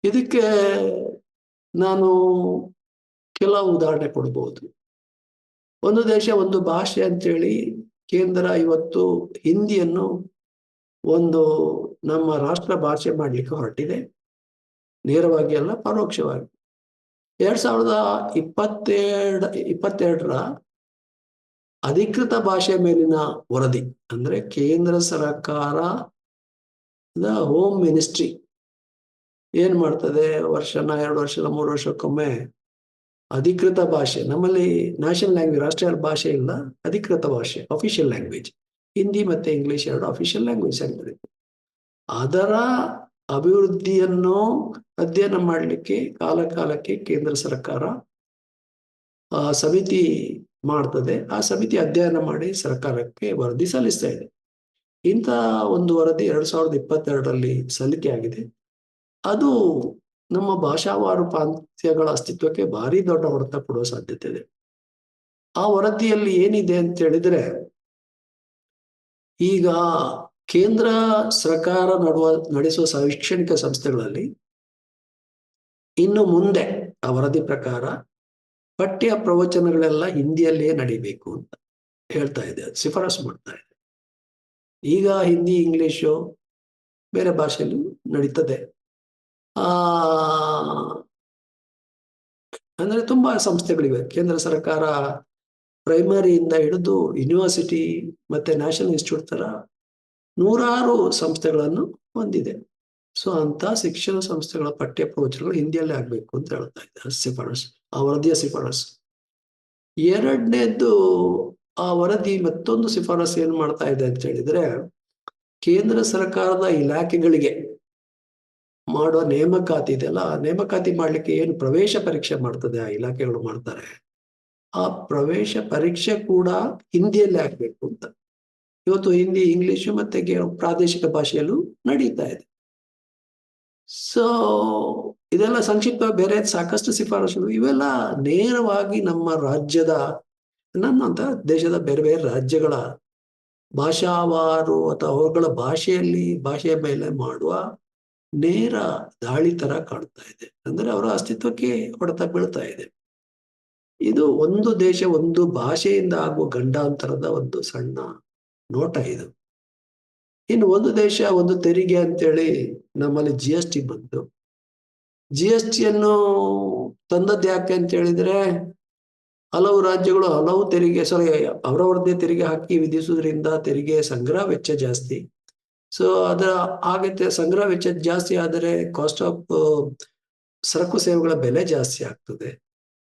ಇದಕ್ಕೆ ನಾನು ಕೆಲವು ಉದಾಹರಣೆ ಕೊಡ್ಬೋದು. ಒಂದು ದೇಶ, ಒಂದು ಭಾಷೆ ಅಂತೇಳಿ ಕೇಂದ್ರ ಇವತ್ತು ಹಿಂದಿಯನ್ನು ಒಂದು ನಮ್ಮ ರಾಷ್ಟ್ರ ಭಾಷೆ ಮಾಡಲಿಕ್ಕೆ ಹೊರಟಿದೆ. ನೇರವಾಗಿ ಅಲ್ಲ, ಪರೋಕ್ಷವಾಗಿ. ಎರಡ್ ಸಾವಿರದ ಇಪ್ಪತ್ತೆರಡ ಇಪ್ಪತ್ತೆರಡರ ಅಧಿಕೃತ ಭಾಷೆ ಮೇಲಿನ ವರದಿ ಅಂದ್ರೆ ಕೇಂದ್ರ ಸರ್ಕಾರ ಹೋಮ್ ಮಿನಿಸ್ಟ್ರಿ ಏನ್ ಮಾಡ್ತದೆ? ವರ್ಷನ, ಎರಡು ವರ್ಷದ, ಮೂರು ವರ್ಷಕ್ಕೊಮ್ಮೆ ಅಧಿಕೃತ ಭಾಷೆ. ನಮ್ಮಲ್ಲಿ ನ್ಯಾಷನಲ್ ಲ್ಯಾಂಗ್ವೇಜ್ ರಾಷ್ಟ್ರೀಯ ಭಾಷೆ ಇಲ್ಲ, ಅಧಿಕೃತ ಭಾಷೆ ಅಫಿಷಿಯಲ್ ಲ್ಯಾಂಗ್ವೇಜ್ ಹಿಂದಿ ಮತ್ತೆ ಇಂಗ್ಲಿಷ್ ಎರಡು ಅಫಿಷಿಯಲ್ ಲ್ಯಾಂಗ್ವೇಜ್ ಆಗ್ತದೆ. ಅದರ ಅಭಿವೃದ್ಧಿಯನ್ನು ಅಧ್ಯಯನ ಮಾಡಲಿಕ್ಕೆ ಕಾಲ ಕಾಲಕ್ಕೆ ಕೇಂದ್ರ ಸರ್ಕಾರ ಸಮಿತಿ ಮಾಡ್ತದೆ. ಆ ಸಮಿತಿ ಅಧ್ಯಯನ ಮಾಡಿ ಸರ್ಕಾರಕ್ಕೆ ವರದಿ ಸಲ್ಲಿಸ್ತಾ ಇದೆ. ಇಂಥ ಒಂದು ವರದಿ ಎರಡ್ ಸಾವಿರದ ಇಪ್ಪತ್ತೆರಡರಲ್ಲಿ ಸಲ್ಲಿಕೆ ಆಗಿದೆ. ಅದು ನಮ್ಮ ಭಾಷಾವಾರು ಪ್ರಾಂತ್ಯಗಳ ಅಸ್ತಿತ್ವಕ್ಕೆ ಭಾರಿ ದೊಡ್ಡ ಹೊಡೆತ ಕೊಡುವ ಸಾಧ್ಯತೆ ಇದೆ. ಆ ವರದಿಯಲ್ಲಿ ಏನಿದೆ ಅಂತ ಹೇಳಿದ್ರೆ, ಈಗ ಕೇಂದ್ರ ಸರ್ಕಾರ ನಡುವ, ನಡೆಸುವ ಶೈಕ್ಷಣಿಕ ಸಂಸ್ಥೆಗಳಲ್ಲಿ ಇನ್ನು ಮುಂದೆ ಆ ವರದಿ ಪ್ರಕಾರ ಪಠ್ಯ ಪ್ರವಚನಗಳೆಲ್ಲ ಹಿಂದಿಯಲ್ಲಿಯೇ ನಡಿಬೇಕು ಅಂತ ಹೇಳ್ತಾ ಇದೆ, ಶಿಫಾರಸ್ ಮಾಡ್ತಾ ಇದೆ. ಈಗ ಹಿಂದಿ, ಇಂಗ್ಲಿಷು ಬೇರೆ ಭಾಷೆಯಲ್ಲೂ ನಡೀತದೆ. ಅಂದ್ರೆ ತುಂಬಾ ಸಂಸ್ಥೆಗಳಿವೆ. ಕೇಂದ್ರ ಸರ್ಕಾರ ಪ್ರೈಮರಿಯಿಂದ ಹಿಡಿದು ಯೂನಿವರ್ಸಿಟಿ ಮತ್ತೆ ನ್ಯಾಷನಲ್ ಇನ್ಸ್ಟಿಟ್ಯೂಟ್ ತರ ನೂರಾರು ಸಂಸ್ಥೆಗಳನ್ನು ಹೊಂದಿದೆ. ಸೊ ಅಂತ ಶಿಕ್ಷಣ ಸಂಸ್ಥೆಗಳ ಪಠ್ಯ ಪ್ರವಚನಗಳು ಹಿಂದಿಯಲ್ಲೇ ಆಗ್ಬೇಕು ಅಂತ ಹೇಳ್ತಾ ಇದ್ದಾರೆ ಶಿಫಾರಸು ಆ ವರದಿಯ ಶಿಫಾರಸು ಎರಡನೇದ್ದು ಆ ವರದಿ ಮತ್ತೊಂದು ಸಿಫಾರಸ್ ಏನ್ ಮಾಡ್ತಾ ಇದೆ ಅಂತ ಹೇಳಿದ್ರೆ, ಕೇಂದ್ರ ಸರ್ಕಾರದ ಇಲಾಖೆಗಳಿಗೆ ಮಾಡುವ ನೇಮಕಾತಿ ಇದೆಯಲ್ಲ, ಆ ನೇಮಕಾತಿ ಮಾಡ್ಲಿಕ್ಕೆ ಏನು ಪ್ರವೇಶ ಪರೀಕ್ಷೆ ಮಾಡ್ತದೆ ಆ ಇಲಾಖೆಗಳು ಮಾಡ್ತಾರೆ? ಆ ಪ್ರವೇಶ ಪರೀಕ್ಷೆ ಕೂಡ ಹಿಂದಿಯಲ್ಲೇ ಆಗ್ಬೇಕು ಅಂತ. ಇವತ್ತು ಹಿಂದಿ, ಇಂಗ್ಲಿಷ್ ಮತ್ತೆ ಪ್ರಾದೇಶಿಕ ಭಾಷೆಯಲ್ಲೂ ನಡೀತಾ ಇದೆ. ಸೊ ಇದೆಲ್ಲ ಸಂಕ್ಷಿಪ್ತ ಬೇರೆ ಸಾಕಷ್ಟು ಶಿಫಾರಸುಗಳು. ಇವೆಲ್ಲ ನೇರವಾಗಿ ನಮ್ಮ ರಾಜ್ಯದ, ನಮ್ಮಂತ ದೇಶದ ಬೇರೆ ಬೇರೆ ರಾಜ್ಯಗಳ ಭಾಷಾವಾರು ಅಥವಾ ಅವುಗಳ ಭಾಷೆಯಲ್ಲಿ ಭಾಷೆಯ ಮೇಲೆ ಮಾಡುವ ನೇರ ದಾಳಿ ತರ ಕಾಣ್ತಾ ಇದೆ. ಅಂದ್ರೆ ಅವರ ಅಸ್ತಿತ್ವಕ್ಕೆ ಹೊಡೆತ ಬೀಳ್ತಾ ಇದೆ. ಇದು ಒಂದು ದೇಶ ಒಂದು ಭಾಷೆಯಿಂದ ಆಗುವ ಗಂಡಾಂತರದ ಒಂದು ಸಣ್ಣ ನೋಟ ಇದು. ಇನ್ನು ಒಂದು ದೇಶ ಒಂದು ತೆರಿಗೆ ಅಂತೇಳಿ ನಮ್ಮಲ್ಲಿ ಜಿ ಎಸ್ ಟಿ ಬಂತು. ಜಿ ಎಸ್ ಟಿಯನ್ನು ತಂದದ್ದು ಯಾಕೆ ಅಂತ ಹೇಳಿದ್ರೆ ಹಲವು ರಾಜ್ಯಗಳು ಹಲವು ತೆರಿಗೆ ಸಾರಿ ಅವರವರದ್ದೇ ತೆರಿಗೆ ಹಾಕಿ ವಿಧಿಸುವುದರಿಂದ ತೆರಿಗೆ ಸಂಗ್ರಹ ವೆಚ್ಚ ಜಾಸ್ತಿ. ಸೊ ಅದರ ಆಗತ್ತೆ ಸಂಗ್ರಹ ವೆಚ್ಚ ಜಾಸ್ತಿ ಆದರೆ ಕಾಸ್ಟ್ ಆಫ್ ಸರಕು ಸೇವೆಗಳ ಬೆಲೆ ಜಾಸ್ತಿ ಆಗ್ತದೆ.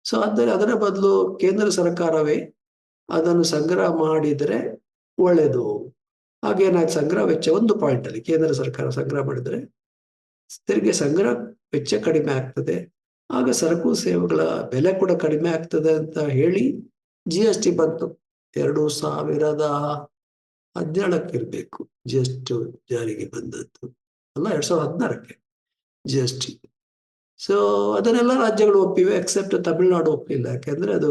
ಸೊ ಅಂದರೆ ಅದರ ಬದಲು ಕೇಂದ್ರ ಸರ್ಕಾರವೇ ಅದನ್ನು ಸಂಗ್ರಹ ಮಾಡಿದರೆ ಒಳ್ಳೆಯದು ಹಾಗೇನಾಯ್ತು ಸಂಗ್ರಹ ವೆಚ್ಚ ಒಂದು ಪಾಯಿಂಟ್ ಅಲ್ಲಿ ಕೇಂದ್ರ ಸರ್ಕಾರ ಸಂಗ್ರಹ ಮಾಡಿದರೆ ತೆರಿಗೆ ಸಂಗ್ರಹ ವೆಚ್ಚ ಕಡಿಮೆ ಆಗ್ತದೆ. ಆಗ ಸರಕು ಸೇವೆಗಳ ಬೆಲೆ ಕೂಡ ಕಡಿಮೆ ಆಗ್ತದೆ ಅಂತ ಹೇಳಿ ಜಿ ಎಸ್ ಟಿ ಬಂತು. ಎರಡು ಸಾವಿರದ ಹದಿನೇಳಕ್ಕೆ ಇರಬೇಕು ಜಿ ಎಸ್ ಟಿ ಜಾರಿಗೆ ಬಂದದ್ದು. ಅಲ್ಲ, ಎರಡ್ ಸಾವಿರದ ಹದಿನಾರಕ್ಕೆ. ಜಿ ಎಸ್ ಟಿ ಸೊ ಅದನ್ನೆಲ್ಲ ರಾಜ್ಯಗಳು ಒಪ್ಪಿವೆ ಎಕ್ಸೆಪ್ಟ್ ತಮಿಳುನಾಡು ಒಪ್ಪಿಲ್ಲ. ಯಾಕೆಂದ್ರೆ ಅದು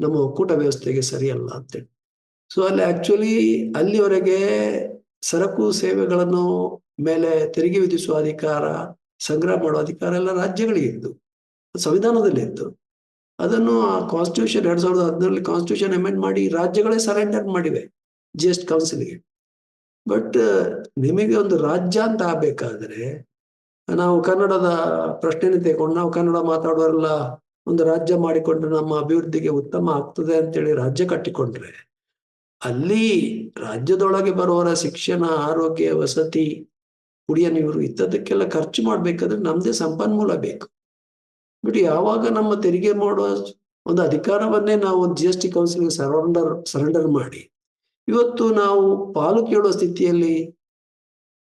ನಮ್ಮ ಒಕ್ಕೂಟ ವ್ಯವಸ್ಥೆಗೆ ಸರಿಯಲ್ಲ ಅಂತೇಳಿ. ಸೊ ಅಲ್ಲಿ ಆಕ್ಚುಲಿ ಅಲ್ಲಿವರೆಗೆ ಸರಕು ಸೇವೆಗಳನ್ನು ಮೇಲೆ ತೆರಿಗೆ ವಿಧಿಸುವ ಅಧಿಕಾರ, ಸಂಗ್ರಹ ಮಾಡುವ ಅಧಿಕಾರ ಎಲ್ಲ ರಾಜ್ಯಗಳಿಗೆ ಇತ್ತು ಸಂವಿಧಾನದಲ್ಲಿ ಇತ್ತು ಅದನ್ನು ಕಾನ್ಸ್ಟಿಟ್ಯೂಷನ್ ಎರಡ್ ಸಾವಿರದ ಹದಿನಾರಲ್ಲಿ ಕಾನ್ಸ್ಟಿಟ್ಯೂಷನ್ ಅಮೆಂಡ್ ಮಾಡಿ ರಾಜ್ಯಗಳೇ ಸರೆಂಡರ್ ಮಾಡಿವೆ. ಜಿ ಎಸ್ ಕೌನ್ಸಿಲ್ಗೆ ಬಟ್ ನಿಮಗೆ ಒಂದು ರಾಜ್ಯ ಅಂತ ಆಗ್ಬೇಕಾದ್ರೆ, ನಾವು ಕನ್ನಡದ ಪ್ರಶ್ನೆನೇ ತೆಗೊಂಡು ನಾವು ಕನ್ನಡ ಮಾತಾಡೋರೆಲ್ಲ ಒಂದು ರಾಜ್ಯ ಮಾಡಿಕೊಂಡ್ರೆ ನಮ್ಮ ಅಭಿವೃದ್ಧಿಗೆ ಉತ್ತಮ ಆಗ್ತದೆ ಅಂತೇಳಿ ರಾಜ್ಯ ಕಟ್ಟಿಕೊಂಡ್ರೆ, ಅಲ್ಲಿ ರಾಜ್ಯದೊಳಗೆ ಬರುವವರ ಶಿಕ್ಷಣ, ಆರೋಗ್ಯ, ವಸತಿ, ಕುಡಿಯ ನೀರು ಇದ್ದದಕ್ಕೆಲ್ಲ ಖರ್ಚು ಮಾಡ್ಬೇಕಾದ್ರೆ ನಮ್ದೇ ಸಂಪನ್ಮೂಲ ಬೇಕು. ಬಟ್ ಯಾವಾಗ ನಮ್ಮ ತೆರಿಗೆ ಮಾಡುವ ಒಂದು ಅಧಿಕಾರವನ್ನೇ ನಾವು ಒಂದು ಜಿ ಎಸ್ ಟಿ ಕೌನ್ಸಿಲ್ಗೆ ಸರೆಂಡರ್ ಸರೆಂಡರ್ ಮಾಡಿ ಇವತ್ತು ನಾವು ಪಾಲು ಕೇಳುವ ಸ್ಥಿತಿಯಲ್ಲಿ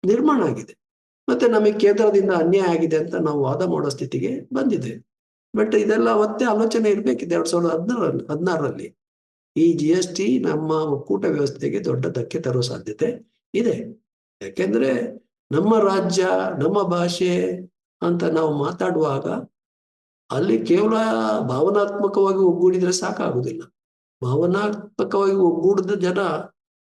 ನಿರ್ಮಾಣ ಆಗಿದೆ. ಮತ್ತೆ ನಮಗೆ ಕೇಂದ್ರದಿಂದ ಅನ್ಯಾಯ ಆಗಿದೆ ಅಂತ ನಾವು ವಾದ ಮಾಡೋ ಸ್ಥಿತಿಗೆ ಬಂದಿದೆ. ಬಟ್ ಇದೆಲ್ಲ ಅವತ್ತೇ ಆಲೋಚನೆ ಇರ್ಬೇಕಿದೆ. ಎರಡ್ ಸಾವಿರದ ಹದಿನಾರಲ್ಲಿ ಹದಿನಾರರಲ್ಲಿ ಈ ಜಿ ಎಸ್ ಟಿ ನಮ್ಮ ಒಕ್ಕೂಟ ವ್ಯವಸ್ಥೆಗೆ ದೊಡ್ಡ ಧಕ್ಕೆ ತರುವ ಸಾಧ್ಯತೆ ಇದೆ. ಯಾಕೆಂದ್ರೆ ನಮ್ಮ ರಾಜ್ಯ, ನಮ್ಮ ಭಾಷೆ ಅಂತ ನಾವು ಮಾತಾಡುವಾಗ ಅಲ್ಲಿ ಕೇವಲ ಭಾವನಾತ್ಮಕವಾಗಿ ಒಗ್ಗೂಡಿದ್ರೆ ಸಾಕಾಗುದಿಲ್ಲ ಭಾವನಾತ್ಮಕವಾಗಿ ಒಗ್ಗೂಡಿದ ಜನ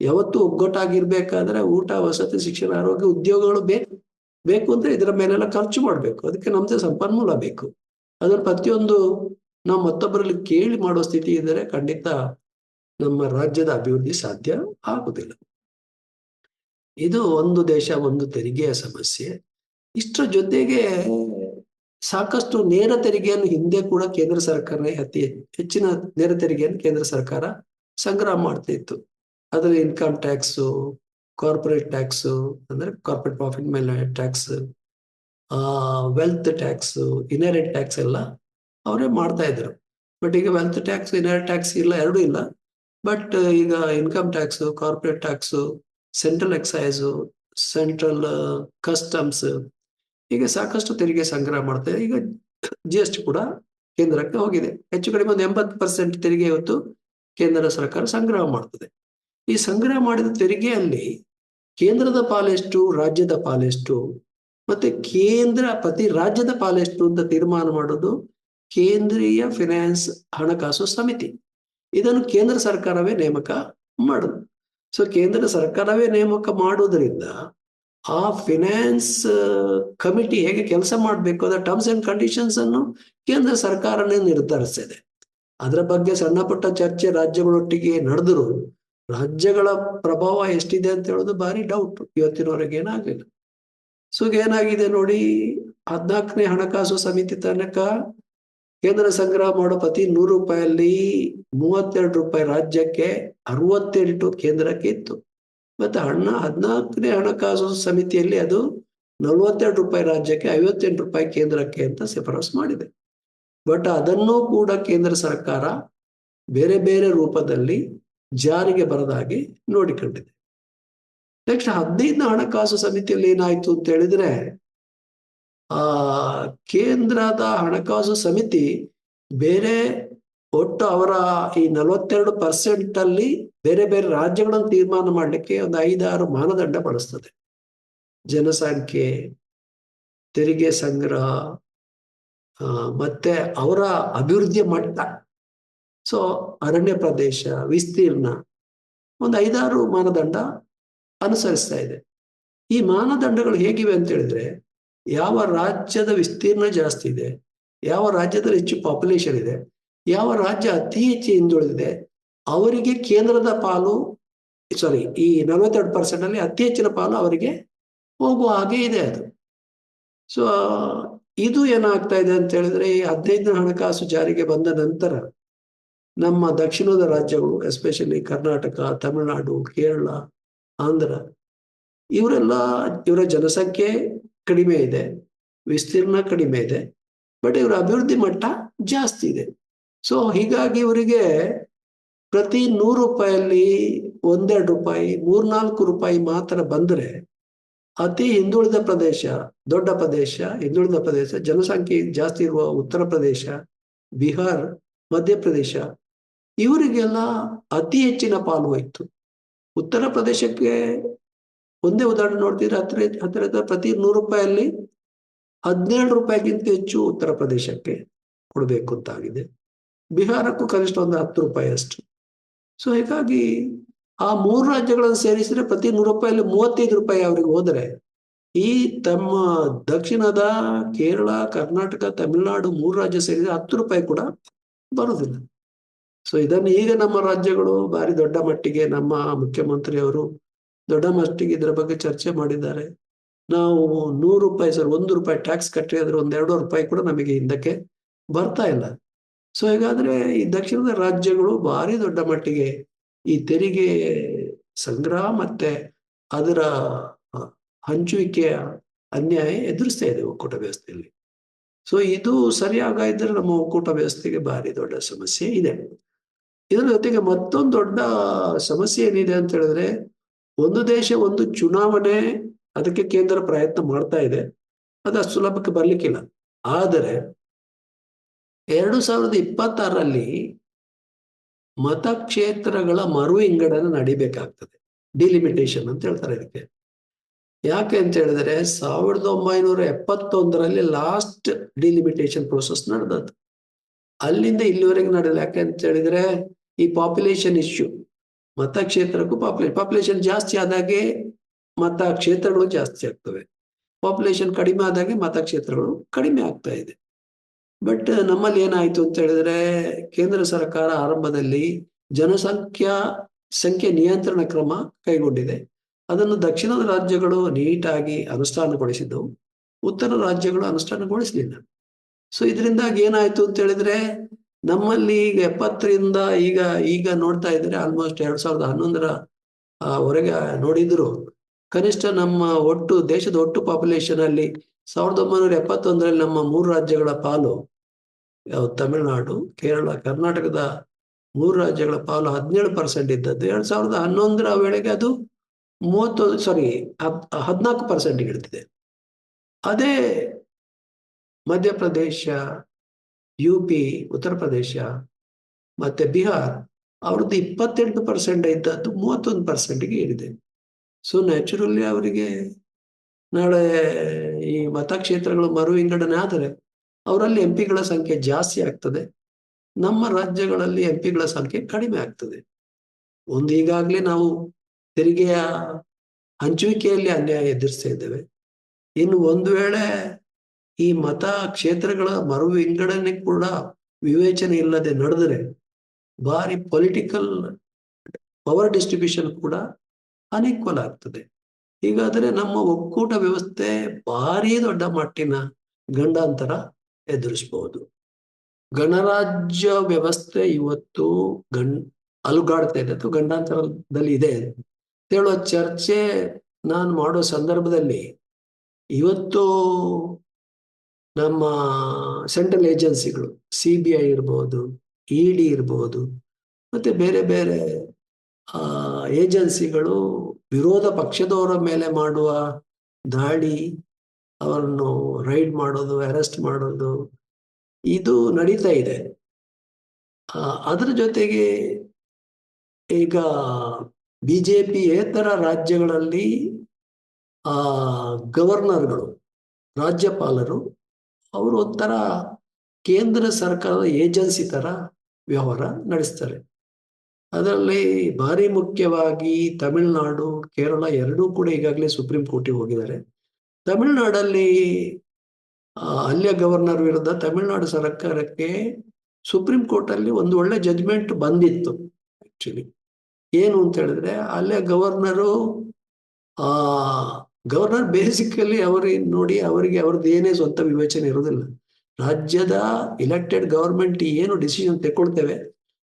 ಯಾವತ್ತೂ ಒಗ್ಗಟ್ಟಾಗಿರ್ಬೇಕಾದ್ರೆ ಊಟ, ವಸತಿ, ಶಿಕ್ಷಣ, ಆರೋಗ್ಯ, ಉದ್ಯೋಗಗಳು ಬೇಕು ಬೇಕು ಅಂದ್ರೆ ಇದರ ಮೇಲೆಲ್ಲ ಖರ್ಚು ಮಾಡ್ಬೇಕು. ಅದಕ್ಕೆ ನಮ್ದೇ ಸಂಪನ್ಮೂಲ ಬೇಕು. ಅದರ ಪ್ರತಿಯೊಂದು ನಾವು ಮತ್ತೊಬ್ಬರಲ್ಲಿ ಕೇಳಿ ಮಾಡೋ ಸ್ಥಿತಿ ಇದ್ದರೆ ಖಂಡಿತ ನಮ್ಮ ರಾಜ್ಯದ ಅಭಿವೃದ್ಧಿ ಸಾಧ್ಯ ಆಗುದಿಲ್ಲ. ಇದು ಒಂದು ದೇಶ, ಒಂದು ತೆರಿಗೆಯ ಸಮಸ್ಯೆ. ಇಷ್ಟರ ಜೊತೆಗೆ ಸಾಕಷ್ಟು ನೇರ ತೆರಿಗೆಯನ್ನು ಹಿಂದೆ ಕೂಡ ಕೇಂದ್ರ ಸರ್ಕಾರನೇ ಅತಿ ಹೆಚ್ಚಿನ ನೇರ ತೆರಿಗೆಯನ್ನು ಕೇಂದ್ರ ಸರ್ಕಾರ ಸಂಗ್ರಹ ಮಾಡ್ತಾ ಇತ್ತು. ಅದರಲ್ಲಿ ಇನ್ಕಮ್ ಟ್ಯಾಕ್ಸು ಕಾರ್ಪೊರೇಟ್ ಟ್ಯಾಕ್ಸ್ ಅಂದ್ರೆ ಕಾರ್ಪೊರೇಟ್ ಪ್ರಾಫಿಟ್ ಮೇಲೆ ಟ್ಯಾಕ್ಸ್ ಆ ವೆಲ್ತ್ ಟ್ಯಾಕ್ಸ್ ಇನರೆಂಟ್ ಟ್ಯಾಕ್ಸ್ ಎಲ್ಲ ಅವರೇ ಮಾಡ್ತಾ ಇದ್ರು. ಬಟ್ ಈಗ ವೆಲ್ತ್ ಟ್ಯಾಕ್ಸ್ ಇನರೆಂಟ್ ಟ್ಯಾಕ್ಸ್ ಇಲ್ಲ, ಎರಡೂ ಇಲ್ಲ. ಬಟ್ ಈಗ income tax corporate tax central excise central customs ಹೀಗೆ ಸಾಕಷ್ಟು ತೆರಿಗೆ ಸಂಗ್ರಹ ಮಾಡ್ತಾರೆ ಈಗ ಜಿ ಎಸ್ ಟಿ ಕೂಡ ಕೇಂದ್ರಕ್ಕೆ ಹೋಗಿದೆ. ಹೆಚ್ಚು ಕಡಿಮೆ ಒಂದು ಎಂಬತ್ತು ಪರ್ಸೆಂಟ್ ತೆರಿಗೆ ಇವತ್ತು ಕೇಂದ್ರ ಸರ್ಕಾರ ಸಂಗ್ರಹ ಮಾಡ್ತದೆ. ಈ ಸಂಗ್ರಹ ಮಾಡಿದ ತೆರಿಗೆಯಲ್ಲಿ ಕೇಂದ್ರದ ಪಾಲೆಷ್ಟು ರಾಜ್ಯದ ಪಾಲೆಷ್ಟು ಮತ್ತೆ ಕೇಂದ್ರ, ಪ್ರತಿ ರಾಜ್ಯದ ಪಾಲೆಷ್ಟು ಅಂತ ತೀರ್ಮಾನ ಮಾಡೋದು ಕೇಂದ್ರೀಯ ಫಿನಾನ್ಸ್ ಹಣಕಾಸು ಸಮಿತಿ. ಇದನ್ನು ಕೇಂದ್ರ ಸರ್ಕಾರವೇ ನೇಮಕ ಮಾಡುದು. ಸೊ ಕೇಂದ್ರ ಸರ್ಕಾರವೇ ನೇಮಕ ಮಾಡುವುದರಿಂದ ಆ ಫಿನಾನ್ಸ್ ಕಮಿಟಿ ಹೇಗೆ ಕೆಲಸ ಮಾಡಬೇಕು ಅದರ ಟರ್ಮ್ಸ್ ಅಂಡ್ ಕಂಡೀಷನ್ಸ್ ಅನ್ನು ಕೇಂದ್ರ ಸರ್ಕಾರನೇ ನಿರ್ಧರಿಸಿದೆ. ಅದರ ಬಗ್ಗೆ ಸಣ್ಣ ಪುಟ್ಟ ಚರ್ಚೆ ರಾಜ್ಯಗಳೊಟ್ಟಿಗೆ ನಡೆದರೂ ರಾಜ್ಯಗಳ ಪ್ರಭಾವ ಎಷ್ಟಿದೆ ಅಂತ ಹೇಳೋದು ಭಾರಿ ಡೌಟ್ ಇವತ್ತಿನವರೆಗೆ ಏನಾಗಲಿಲ್ಲ. ಸೊ ಏನಾಗಿದೆ ನೋಡಿ, ಹದಿನಾಲ್ಕನೇ ಹಣಕಾಸು ಸಮಿತಿ ತನಕ ಕೇಂದ್ರ ಸಂಗ್ರಹ ಮಾಡೋ ಪ್ರತಿ ನೂರು ರೂಪಾಯಲ್ಲಿ ಮೂವತ್ತೆರಡು ರೂಪಾಯಿ ರಾಜ್ಯಕ್ಕೆ ಅರವತ್ತೆಂಟು ಕೇಂದ್ರಕ್ಕೆ ಇತ್ತು. ಮತ್ತೆ ಹಣ ಹದಿನಾಲ್ಕನೇ ಹಣಕಾಸು ಸಮಿತಿಯಲ್ಲಿ ಅದು ನಲವತ್ತೆರಡು ರೂಪಾಯಿ ರಾಜ್ಯಕ್ಕೆ, ಐವತ್ತೆಂಟು ರೂಪಾಯಿ ಕೇಂದ್ರಕ್ಕೆ ಅಂತ ಶಿಫಾರಸ್ ಮಾಡಿದೆ. ಬಟ್ ಅದನ್ನೂ ಕೂಡ ಕೇಂದ್ರ ಸರ್ಕಾರ ಬೇರೆ ಬೇರೆ ರೂಪದಲ್ಲಿ ಜಾರಿಗೆ ಬರದಾಗಿ ನೋಡಿಕೊಂಡಿದೆ. ನೆಕ್ಸ್ಟ್ ಹದಿನೈದನೇ ಹಣಕಾಸು ಸಮಿತಿಯಲ್ಲಿ ಏನಾಯ್ತು ಅಂತ ಹೇಳಿದ್ರೆ, ಆ ಕೇಂದ್ರದ ಹಣಕಾಸು ಸಮಿತಿ ಬೇರೆ ಒಟ್ಟು ಅವರ ಈ ನಲವತ್ತೆರಡು ಪರ್ಸೆಂಟ್ ಅಲ್ಲಿ ಬೇರೆ ಬೇರೆ ರಾಜ್ಯಗಳನ್ನು ತೀರ್ಮಾನ ಮಾಡಲಿಕ್ಕೆ ಒಂದು ಐದಾರು ಮಾನದಂಡ ಬಳಸ್ತದೆ. ಜನಸಂಖ್ಯೆ, ತೆರಿಗೆ ಸಂಗ್ರಹ ಮತ್ತೆ ಅವರ ಅಭಿವೃದ್ಧಿಯ ಮಟ್ಟ. ಸೊ ಅರಣ್ಯ ಪ್ರದೇಶ, ವಿಸ್ತೀರ್ಣ ಒಂದು ಐದಾರು ಮಾನದಂಡ ಅನುಸರಿಸ್ತಾ ಇದೆ. ಈ ಮಾನದಂಡಗಳು ಹೇಗಿವೆ ಅಂತ ಹೇಳಿದ್ರೆ, ಯಾವ ರಾಜ್ಯದ ವಿಸ್ತೀರ್ಣ ಜಾಸ್ತಿ ಇದೆ, ಯಾವ ರಾಜ್ಯದಲ್ಲಿ ಹೆಚ್ಚು ಪಾಪ್ಯುಲೇಷನ್ ಇದೆ ಯಾವ ರಾಜ್ಯ ಅತಿ ಹೆಚ್ಚು ಹಿಂದುಳಿದಿದೆ ಅವರಿಗೆ ಕೇಂದ್ರದ ಪಾಲು ಸಾರಿ ಈ ನಲವತ್ತೆರಡು ಪರ್ಸೆಂಟ್ ಅಲ್ಲಿ ಅತಿ ಹೆಚ್ಚಿನ ಪಾಲು ಅವರಿಗೆ ಹೋಗುವ ಹಾಗೆ ಇದೆ ಅದು. ಸೊ ಇದು ಏನಾಗ್ತಾ ಇದೆ ಅಂತ ಹೇಳಿದ್ರೆ ಈ ಹದಿನೈದನೇ ಹಣಕಾಸು ಜಾರಿಗೆ ಬಂದ ನಂತರ ನಮ್ಮ ದಕ್ಷಿಣದ ರಾಜ್ಯಗಳು ಎಸ್ಪೆಷಲಿ ಕರ್ನಾಟಕ, ತಮಿಳುನಾಡು, ಕೇರಳ, ಆಂಧ್ರ, ಇವರೆಲ್ಲ, ಇವರ ಜನಸಂಖ್ಯೆ ಕಡಿಮೆ ಇದೆ, ವಿಸ್ತೀರ್ಣ ಕಡಿಮೆ ಇದೆ ಬಟ್ ಇವರ ಅಭಿವೃದ್ಧಿ ಮಟ್ಟ ಜಾಸ್ತಿ ಇದೆ. ಸೊ ಹೀಗಾಗಿ ಇವರಿಗೆ ಪ್ರತಿ ನೂರು ರೂಪಾಯಲ್ಲಿ ಒಂದೆರಡು ರೂಪಾಯಿ, ಮೂರ್ನಾಲ್ಕು ರೂಪಾಯಿ ಮಾತ್ರ ಬಂದ್ರೆ ಅತಿ ಹಿಂದುಳಿದ ಪ್ರದೇಶ, ದೊಡ್ಡ ಪ್ರದೇಶ, ಹಿಂದುಳಿದ ಪ್ರದೇಶ, ಜನಸಂಖ್ಯೆ ಜಾಸ್ತಿ ಇರುವ ಉತ್ತರ ಪ್ರದೇಶ, ಬಿಹಾರ್, ಮಧ್ಯಪ್ರದೇಶ, ಇವರಿಗೆಲ್ಲ ಅತಿ ಹೆಚ್ಚಿನ ಪಾಲು ಹೋಯಿತು. ಉತ್ತರ ಪ್ರದೇಶಕ್ಕೆ ಒಂದೇ ಉದಾಹರಣೆ ನೋಡ್ತಿದ್ರೆ ಹತ್ತಿರ ಹತ್ತಿರ ಹತ್ತಿರ ಪ್ರತಿ ನೂರು ರೂಪಾಯಲ್ಲಿ ಹದಿನೇಳು ರೂಪಾಯಿಗಿಂತ ಹೆಚ್ಚು ಉತ್ತರ ಪ್ರದೇಶಕ್ಕೆ ಕೊಡಬೇಕು ಅಂತ ಆಗಿದೆ ಬಿಹಾರಕ್ಕೂ ಕನಿಷ್ಠ ಒಂದು ಹತ್ತು ರೂಪಾಯಿ ಅಷ್ಟು. ಸೊ ಹೀಗಾಗಿ ಆ ಮೂರು ರಾಜ್ಯಗಳನ್ನು ಸೇರಿಸಿದ್ರೆ ಪ್ರತಿ ನೂರು ರೂಪಾಯಲ್ಲಿ ಮೂವತ್ತೈದು ರೂಪಾಯಿ ಅವರಿಗೆ ಹೋದರೆ ಈ ತಮ್ಮ ದಕ್ಷಿಣದ ಕೇರಳ, ಕರ್ನಾಟಕ, ತಮಿಳುನಾಡು ಮೂರು ರಾಜ್ಯ ಸೇರಿದ್ರೆ ಹತ್ತು ರೂಪಾಯಿ ಕೂಡ ಬರುವುದಿಲ್ಲ ಸೊ ಇದನ್ನು ಈಗ ನಮ್ಮ ರಾಜ್ಯಗಳು ಭಾರಿ ದೊಡ್ಡ ಮಟ್ಟಿಗೆ ನಮ್ಮ ಮುಖ್ಯಮಂತ್ರಿಯವರು ದೊಡ್ಡ ಮಟ್ಟಿಗೆ ಇದರ ಬಗ್ಗೆ ಚರ್ಚೆ ಮಾಡಿದ್ದಾರೆ. ನಾವು ನೂರು ರೂಪಾಯಿ, ಸರ್, ಒಂದು ರೂಪಾಯಿ ಟ್ಯಾಕ್ಸ್ ಕಟ್ಟಿ ಆದ್ರೆ ಒಂದ್ ಎರಡು ರೂಪಾಯಿ ಕೂಡ ನಮಗೆ ಹಿಂದಕ್ಕೆ ಬರ್ತಾ ಇಲ್ಲ. ಸೊ ಹೀಗಾದ್ರೆ ಈ ದಕ್ಷಿಣದ ರಾಜ್ಯಗಳು ಭಾರಿ ದೊಡ್ಡ ಮಟ್ಟಿಗೆ ಈ ತೆರಿಗೆ ಸಂಗ್ರಹ ಮತ್ತೆ ಅದರ ಹಂಚುವಿಕೆಯ ಅನ್ಯಾಯ ಎದುರಿಸ್ತಾ ಇದೆ ಒಕ್ಕೂಟ ವ್ಯವಸ್ಥೆಯಲ್ಲಿ. ಸೊ ಇದು ಸರಿಯಾಗಿದ್ರೆ ನಮ್ಮ ಒಕ್ಕೂಟ ವ್ಯವಸ್ಥೆಗೆ ಭಾರಿ ದೊಡ್ಡ ಸಮಸ್ಯೆ ಇದೆ. ಇದರ ಜೊತೆಗೆ ಮತ್ತೊಂದು ದೊಡ್ಡ ಸಮಸ್ಯೆ ಏನಿದೆ ಅಂತ ಹೇಳಿದ್ರೆ, ಒಂದು ದೇಶ ಒಂದು ಚುನಾವಣೆ ಅದಕ್ಕೆ ಕೇಂದ್ರ ಪ್ರಯತ್ನ ಮಾಡ್ತಾ ಇದೆ. ಅದು ಸುಲಭಕ್ಕೆ ಬರ್ಲಿಕ್ಕಿಲ್ಲ. ಆದರೆ ಎರಡು ಸಾವಿರದ ಇಪ್ಪತ್ತಾರರಲ್ಲಿ ಮತಕ್ಷೇತ್ರಗಳ ಮರು ವಿಂಗಡಣೆ ನಡಿಬೇಕಾಗ್ತದೆ. ಡಿಲಿಮಿಟೇಷನ್ ಅಂತ ಹೇಳ್ತಾರೆ ಇದಕ್ಕೆ. ಯಾಕೆ ಅಂತ ಹೇಳಿದ್ರೆ ಸಾವಿರದ ಒಂಬೈನೂರ ಎಪ್ಪತ್ತೊಂದರಲ್ಲಿ ಲಾಸ್ಟ್ ಡಿಲಿಮಿಟೇಷನ್ ಪ್ರೋಸೆಸ್ ನಡೆದದ್ದು. ಅಲ್ಲಿಂದ ಇಲ್ಲಿವರೆಗೆ ನಡೆದಿಲ್ಲ. ಯಾಕೆ ಅಂತ ಹೇಳಿದ್ರೆ ಈ ಪಾಪ್ಯುಲೇಷನ್ ಇಶ್ಯೂ ಮತಕ್ಷೇತ್ರಕ್ಕೂ ಪಾಪ್ಯುಲೇಷನ್ ಪಾಪ್ಯುಲೇಷನ್ ಜಾಸ್ತಿ ಆದಾಗೆ ಮತ ಕ್ಷೇತ್ರಗಳು ಜಾಸ್ತಿ ಆಗ್ತವೆ. ಪಾಪ್ಯುಲೇಷನ್ ಕಡಿಮೆ ಆದಾಗೆ ಮತಕ್ಷೇತ್ರಗಳು ಕಡಿಮೆ ಆಗ್ತಾ ಇದೆ. ಬಟ್ ನಮ್ಮಲ್ಲಿ ಏನಾಯ್ತು ಅಂತ ಹೇಳಿದ್ರೆ, ಕೇಂದ್ರ ಸರ್ಕಾರ ಆರಂಭದಲ್ಲಿ ಜನಸಂಖ್ಯಾ ಸಂಖ್ಯೆ ನಿಯಂತ್ರಣ ಕ್ರಮ ಕೈಗೊಂಡಿದೆ. ಅದನ್ನು ದಕ್ಷಿಣದ ರಾಜ್ಯಗಳು ನೀಟಾಗಿ ಅನುಷ್ಠಾನಗೊಳಿಸಿದ್ದವು ಉತ್ತರ ರಾಜ್ಯಗಳು ಅನುಷ್ಠಾನಗೊಳಿಸಲಿಲ್ಲ. ಸೊ ಇದರಿಂದಾಗಿ ಏನಾಯ್ತು ಅಂತ ಹೇಳಿದ್ರೆ, ನಮ್ಮಲ್ಲಿ ಈಗ ಎಪ್ಪತ್ತರಿಂದ ಈಗ ಈಗ ನೋಡ್ತಾ ಇದ್ರೆ ಆಲ್ಮೋಸ್ಟ್ ಎರಡ್ ಸಾವಿರದ ಹನ್ನೊಂದರ ವರೆಗೆ ನೋಡಿದ್ರು, ಕನಿಷ್ಠ ನಮ್ಮ ಒಟ್ಟು ದೇಶದ ಒಟ್ಟು ಪಾಪ್ಯುಲೇಷನ್ ಅಲ್ಲಿ ಸಾವಿರದ ಒಂಬೈನೂರ ಎಪ್ಪತ್ತೊಂದರಲ್ಲಿ ನಮ್ಮ ಮೂರು ರಾಜ್ಯಗಳ ಪಾಲು ತಮಿಳುನಾಡು, ಕೇರಳ, ಕರ್ನಾಟಕದ ಮೂರು ರಾಜ್ಯಗಳ ಪಾಲು ಹದಿನೇಳು ಪರ್ಸೆಂಟ್ ಇದ್ದದ್ದು. ಎರಡ್ ಸಾವಿರದ ಹನ್ನೊಂದರ ವೇಳೆಗೆ ಅದು ಮೂವತ್ತೊಂದು ಸಾರಿ ಹದಿನಾಲ್ಕು ಪರ್ಸೆಂಟ್ ಇಳಿದಿದೆ. ಅದೇ ಮಧ್ಯಪ್ರದೇಶ ಯು ಪಿ ಉತ್ತರ ಪ್ರದೇಶ ಮತ್ತೆ ಬಿಹಾರ್, ಅವ್ರದ್ದು ಇಪ್ಪತ್ತೆಂಟು ಪರ್ಸೆಂಟ್ ಇದ್ದದ್ದು ಮೂವತ್ತೊಂದು ಪರ್ಸೆಂಟ್ಗೆ ಇಳಿದೆ ಸೊ ನ್ಯಾಚುರಲಿ ಅವರಿಗೆ ನಾಳೆ ಈ ಮತಕ್ಷೇತ್ರಗಳು ಮರು ವಿಂಗಡಣೆ ಆದರೆ ಅವರಲ್ಲಿ ಎಂ ಪಿಗಳ ಸಂಖ್ಯೆ ಜಾಸ್ತಿ ಆಗ್ತದೆ. ನಮ್ಮ ರಾಜ್ಯಗಳಲ್ಲಿ ಎಂ ಪಿಗಳ ಸಂಖ್ಯೆ ಕಡಿಮೆ ಆಗ್ತದೆ. ಒಂದು ಈಗಾಗಲೇ ನಾವು ತೆರಿಗೆಯ ಹಂಚುವಿಕೆಯಲ್ಲಿ ಅನ್ಯಾಯ ಎದುರಿಸ್ತಾ ಇದ್ದೇವೆ. ಇನ್ನು ಒಂದು ವೇಳೆ ಈ ಮತ ಕ್ಷೇತ್ರಗಳ ಮರು ವಿಂಗಡಣೆ ಕೂಡ ವಿವೇಚನೆ ಇಲ್ಲದೆ ನಡೆದರೆ ಭಾರಿ ಪೊಲಿಟಿಕಲ್ ಪವರ್ ಡಿಸ್ಟ್ರಿಬ್ಯೂಷನ್ ಕೂಡ ಅನಿಕ್ವಲ್ ಆಗ್ತದೆ. ಹೀಗಾದರೆ ನಮ್ಮ ಒಕ್ಕೂಟ ವ್ಯವಸ್ಥೆ ಭಾರಿ ದೊಡ್ಡ ಮಟ್ಟಿನ ಗಂಡಾಂತರ ಎದುರಿಸಬಹುದು ಗಣರಾಜ್ಯ ವ್ಯವಸ್ಥೆ ಇವತ್ತು ಗಣ್, ಅಲುಗಾಡ್ತಾ ಇದೆ ಅಥವಾ ಗಂಡಾಂತರದಲ್ಲಿ ಇದೆ ಅಂತ ಹೇಳುವ ಚರ್ಚೆ ನಾನು ಮಾಡೋ ಸಂದರ್ಭದಲ್ಲಿ ಇವತ್ತು ನಮ್ಮ ಸೆಂಟ್ರಲ್ ಏಜೆನ್ಸಿಗಳು, ಸಿ ಬಿ ಐ ಇರ್ಬೋದು, ಇ ಡಿ ಇರ್ಬೋದು, ಮತ್ತೆ ಬೇರೆ ಬೇರೆ ಏಜೆನ್ಸಿಗಳು ವಿರೋಧ ಪಕ್ಷದವರ ಮೇಲೆ ಮಾಡುವ ದಾಳಿ ಅವರನ್ನು ರೈಡ್ ಮಾಡೋದು, ಅರೆಸ್ಟ್ ಮಾಡೋದು, ಇದು ನಡೀತಾ ಇದೆ. ಅದರ ಜೊತೆಗೆ ಈಗ ಬಿಜೆಪಿಯೇತರ ರಾಜ್ಯಗಳಲ್ಲಿ, ಆ, ಗವರ್ನರ್ಗಳು, ರಾಜ್ಯಪಾಲರು, ಅವರು ಒಂಥರ ಕೇಂದ್ರ ಸರ್ಕಾರದ ಏಜೆನ್ಸಿ ತರ ವ್ಯವಹಾರ ನಡೆಸ್ತಾರೆ. ಅದರಲ್ಲಿ ಭಾರಿ ಮುಖ್ಯವಾಗಿ ತಮಿಳುನಾಡು, ಕೇರಳ ಎರಡೂ ಕೂಡ ಈಗಾಗಲೇ ಸುಪ್ರೀಂ ಕೋರ್ಟಿಗೆ ಹೋಗಿದ್ದಾರೆ. ತಮಿಳುನಾಡಲ್ಲಿ ಅಲ್ಲಿಯ ಗವರ್ನರ್ ವಿರುದ್ಧ ತಮಿಳುನಾಡು ಸರ್ಕಾರಕ್ಕೆ ಸುಪ್ರೀಂ ಕೋರ್ಟ್ ಅಲ್ಲಿ ಒಂದು ಒಳ್ಳೆ ಜಜ್ಮೆಂಟ್ ಬಂದಿತ್ತು ಆಕ್ಚುಲಿ ಏನು ಅಂತ ಹೇಳಿದ್ರೆ, ಅಲ್ಲಿಯ ಗವರ್ನರು, ಆ, ಗವರ್ನರ್ ಬೇಸಿಕಲಿ ಅವರಿಗೆ ನೋಡಿ ಅವರಿಗೆ ಅವ್ರದ್ದು ಏನೇ ಸ್ವಂತ ವಿವೇಚನೆ ಇರೋದಿಲ್ಲ ರಾಜ್ಯದ ಇಲೆಕ್ಟೆಡ್ ಗವರ್ಮೆಂಟ್ ಏನು ಡಿಸಿಷನ್ ತೆಕ್ಕೊಳ್ತೇವೆ,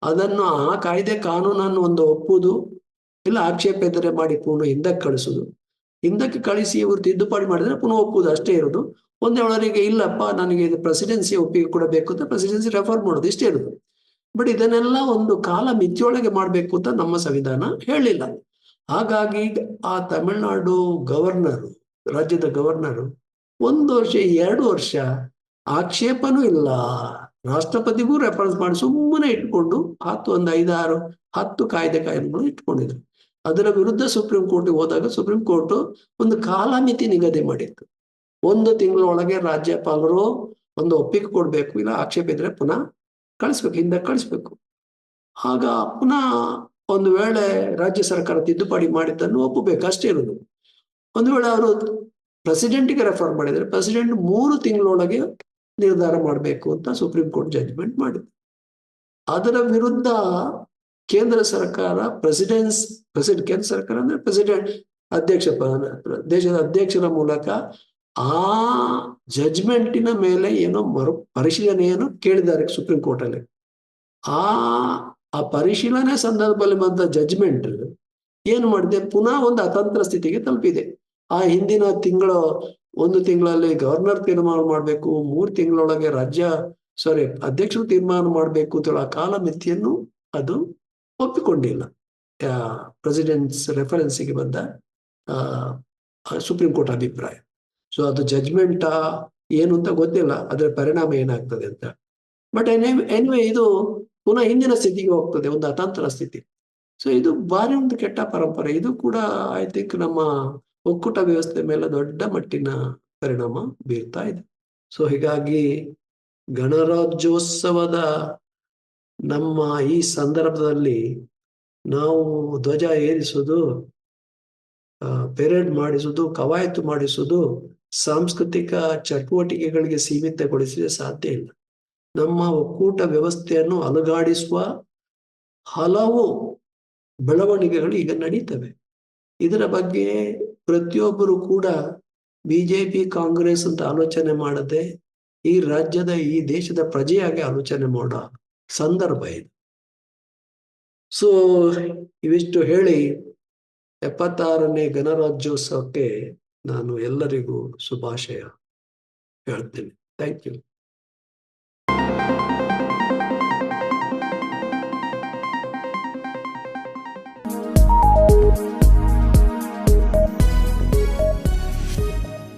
ಅದನ್ನು ಆ ಕಾಯ್ದೆ ಕಾನೂನನ್ನು ಒಂದು ಒಪ್ಪುದು ಇಲ್ಲ ಆಕ್ಷೇಪ ಎದುರೆ ಮಾಡಿ ಪೂರ್ಣ ಹಿಂದಕ್ಕೆ ಕಳಿಸುದು ಹಿಂದಕ್ಕೆ ಕಳಿಸಿ ಇವರು ತಿದ್ದುಪಾಡಿ ಮಾಡಿದ್ರೆ ಪುನಃ ಒಪ್ಪುದು ಅಷ್ಟೇ ಇರೋದು. ಒಂದೇ ಒಳಗೆ ಇಲ್ಲಪ್ಪ, ನನಗೆ ಇದು ಪ್ರೆಸಿಡೆನ್ಸಿ ಒಪ್ಪಿಗೆ ಕೂಡ ಬೇಕು ಅಂತ ಪ್ರೆಸಿಡೆನ್ಸಿ ರೆಫರ್ ಮಾಡೋದು, ಇಷ್ಟೇ ಇರೋದು. ಬಟ್ ಇದನ್ನೆಲ್ಲ ಒಂದು ಕಾಲ ಮಿತಿಯೊಳಗೆ ಮಾಡಬೇಕು ಅಂತ ನಮ್ಮ ಸಂವಿಧಾನ ಹೇಳಿಲ್ಲ. ಹಾಗಾಗಿ ಆ ತಮಿಳುನಾಡು ಗವರ್ನರು ರಾಜ್ಯದ ಗವರ್ನರು ಒಂದು ವರ್ಷ, ಎರಡು ವರ್ಷ ಆಕ್ಷೇಪನೂ ಇಲ್ಲ. ರಾಷ್ಟ್ರಪತಿಗೂ ರೆಫರೆನ್ಸ್ ಮಾಡಿ ಸುಮ್ಮನೆ ಇಟ್ಕೊಂಡು ಹತ್ತು, ಒಂದು ಐದಾರು ಹತ್ತು ಕಾಯ್ದೆ ಕಾಯ್ದೆಗಳು ಇಟ್ಕೊಂಡಿದ್ರು. ಅದರ ವಿರುದ್ಧ ಸುಪ್ರೀಂ ಕೋರ್ಟ್ಗೆ ಹೋದಾಗ ಸುಪ್ರೀಂ ಕೋರ್ಟ್ ಒಂದು ಕಾಲಮಿತಿ ನಿಗದಿ ಮಾಡಿತ್ತು. ಒಂದು ತಿಂಗಳೊಳಗೆ ರಾಜ್ಯಪಾಲರು ಒಂದು ಒಪ್ಪಿಗೆ ಕೊಡ್ಬೇಕು, ಇಲ್ಲ ಆಕ್ಷೇಪ ಇದ್ರೆ ಪುನಃ ಕಳಿಸ್ಬೇಕು, ಹಿಂದೆ ಕಳಿಸ್ಬೇಕು. ಆಗ ಪುನಃ ಒಂದು ವೇಳೆ ರಾಜ್ಯ ಸರ್ಕಾರ ತಿದ್ದುಪಡಿ ಮಾಡಿದ್ದನ್ನು ಒಪ್ಪಬೇಕು, ಅಷ್ಟೇ ಇರೋದು ಒಂದು ವೇಳೆ ಅವರು ಪ್ರೆಸಿಡೆಂಟ್ಗೆ ರೆಫರ್ ಮಾಡಿದ್ರೆ ಪ್ರೆಸಿಡೆಂಟ್ ಮೂರು ತಿಂಗಳೊಳಗೆ ನಿರ್ಧಾರ ಮಾಡಬೇಕು ಅಂತ ಸುಪ್ರೀಂ ಕೋರ್ಟ್ ಜಡ್ಜ್ಮೆಂಟ್ ಮಾಡಿದೆ ಅದರ ವಿರುದ್ಧ ಕೇಂದ್ರ ಸರ್ಕಾರ ಪ್ರೆಸಿಡೆನ್ಸ್ ಪ್ರೆಸಿಡೆಂಟ್ ಕೇಂದ್ರ ಸರ್ಕಾರ ಅಂದ್ರೆ ಪ್ರೆಸಿಡೆಂಟ್ ಅಧ್ಯಕ್ಷ ದೇಶದ ಅಧ್ಯಕ್ಷರ ಮೂಲಕ ಆ ಜಜ್ಮೆಂಟಿನ ಮೇಲೆ ಏನೋ ಮರು ಪರಿಶೀಲನೆಯನ್ನು ಕೇಳಿದ್ದಾರೆ ಸುಪ್ರೀಂ ಕೋರ್ಟ್ ಅಲ್ಲಿ ಆ ಆ ಪರಿಶೀಲನೆ ಸಂದರ್ಭದಲ್ಲಿ ಬಂದ ಜಡ್ಜ್ಮೆಂಟ್ ಏನು ಮಾಡಿದೆ? ಪುನಃ ಒಂದು ಅತಂತ್ರ ಸ್ಥಿತಿಗೆ ತಲುಪಿದೆ. ಆ ಹಿಂದಿನ ತಿಂಗಳು, ಒಂದು ತಿಂಗಳಲ್ಲಿ ಗವರ್ನರ್ ತೀರ್ಮಾನ ಮಾಡಬೇಕು, ಮೂರು ತಿಂಗಳೊಳಗೆ ರಾಜ್ಯ ಸಾರಿ ಅಧ್ಯಕ್ಷರು ತೀರ್ಮಾನ ಮಾಡಬೇಕು ಅಂತ ಆ ಕಾಲ ಮಿತಿಯನ್ನು ಅದು ಒಪ್ಪಿಕೊಂಡಿಲ್ಲ. ಪ್ರೆಸಿಡೆಂಟ್ಸ್ ರೆಫರೆನ್ಸಿಗೆ ಬಂದ ಸುಪ್ರೀಂ ಕೋರ್ಟ್ ಅಭಿಪ್ರಾಯ. ಸೊ ಅದು ಜಜ್ಮೆಂಟ್ ಏನು ಅಂತ ಗೊತ್ತಿಲ್ಲ ಅದರ ಪರಿಣಾಮ ಏನಾಗ್ತದೆ ಅಂತ. ಬಟ್ ಎನಿವೆ ಇದು ಪುನಃ ಹಿಂದಿನ ಸ್ಥಿತಿಗೆ ಹೋಗ್ತದೆ, ಒಂದು ಅತಂತ್ರ ಸ್ಥಿತಿ. ಸೊ ಇದು ಭಾರಿ ಒಂದು ಕೆಟ್ಟ ಪರಂಪರೆ. ಇದು ಕೂಡ ಐ ಥಿಂಕ್ ನಮ್ಮ ಒಕ್ಕೂಟ ವ್ಯವಸ್ಥೆ ಮೇಲೆ ದೊಡ್ಡ ಮಟ್ಟಿನ ಪರಿಣಾಮ ಬೀರ್ತಾ ಇದೆ. ಸೊ ಹೀಗಾಗಿ ಗಣರಾಜ್ಯೋತ್ಸವದ ನಮ್ಮ ಈ ಸಂದರ್ಭದಲ್ಲಿ ನಾವು ಧ್ವಜ ಏರಿಸುವುದು ಪೆರೇಡ್ ಮಾಡಿಸುವುದು, ಕವಾಯತು ಮಾಡಿಸುವುದು ಸಾಂಸ್ಕೃತಿಕ ಚಟುವಟಿಕೆಗಳಿಗೆ ಸೀಮಿತಗೊಳಿಸಲು ಸಾಧ್ಯ ಇಲ್ಲ. ನಮ್ಮ ಒಕ್ಕೂಟ ವ್ಯವಸ್ಥೆಯನ್ನು ಅಲುಗಾಡಿಸುವ ಹಲವು ಬೆಳವಣಿಗೆಗಳು ಈಗ ನಡೀತವೆ. ಇದರ ಬಗ್ಗೆ ಪ್ರತಿಯೊಬ್ಬರು ಕೂಡ ಬಿಜೆಪಿ, ಕಾಂಗ್ರೆಸ್ ಅಂತ ಆಲೋಚನೆ ಮಾಡದೆ ಈ ರಾಜ್ಯದ, ಈ ದೇಶದ ಪ್ರಜೆಯಾಗಿ ಆಲೋಚನೆ ಮಾಡೋ ಸಂದರ್ಭ ಇದು. ಸೊ ಇವಿಷ್ಟು ಹೇಳಿ ಎಪ್ಪತ್ತಾರನೇ ಗಣರಾಜ್ಯೋತ್ಸವಕ್ಕೆ ನಾನು ಎಲ್ಲರಿಗೂ ಶುಭಾಶಯ ಹೇಳ್ತೇನೆ. Thank you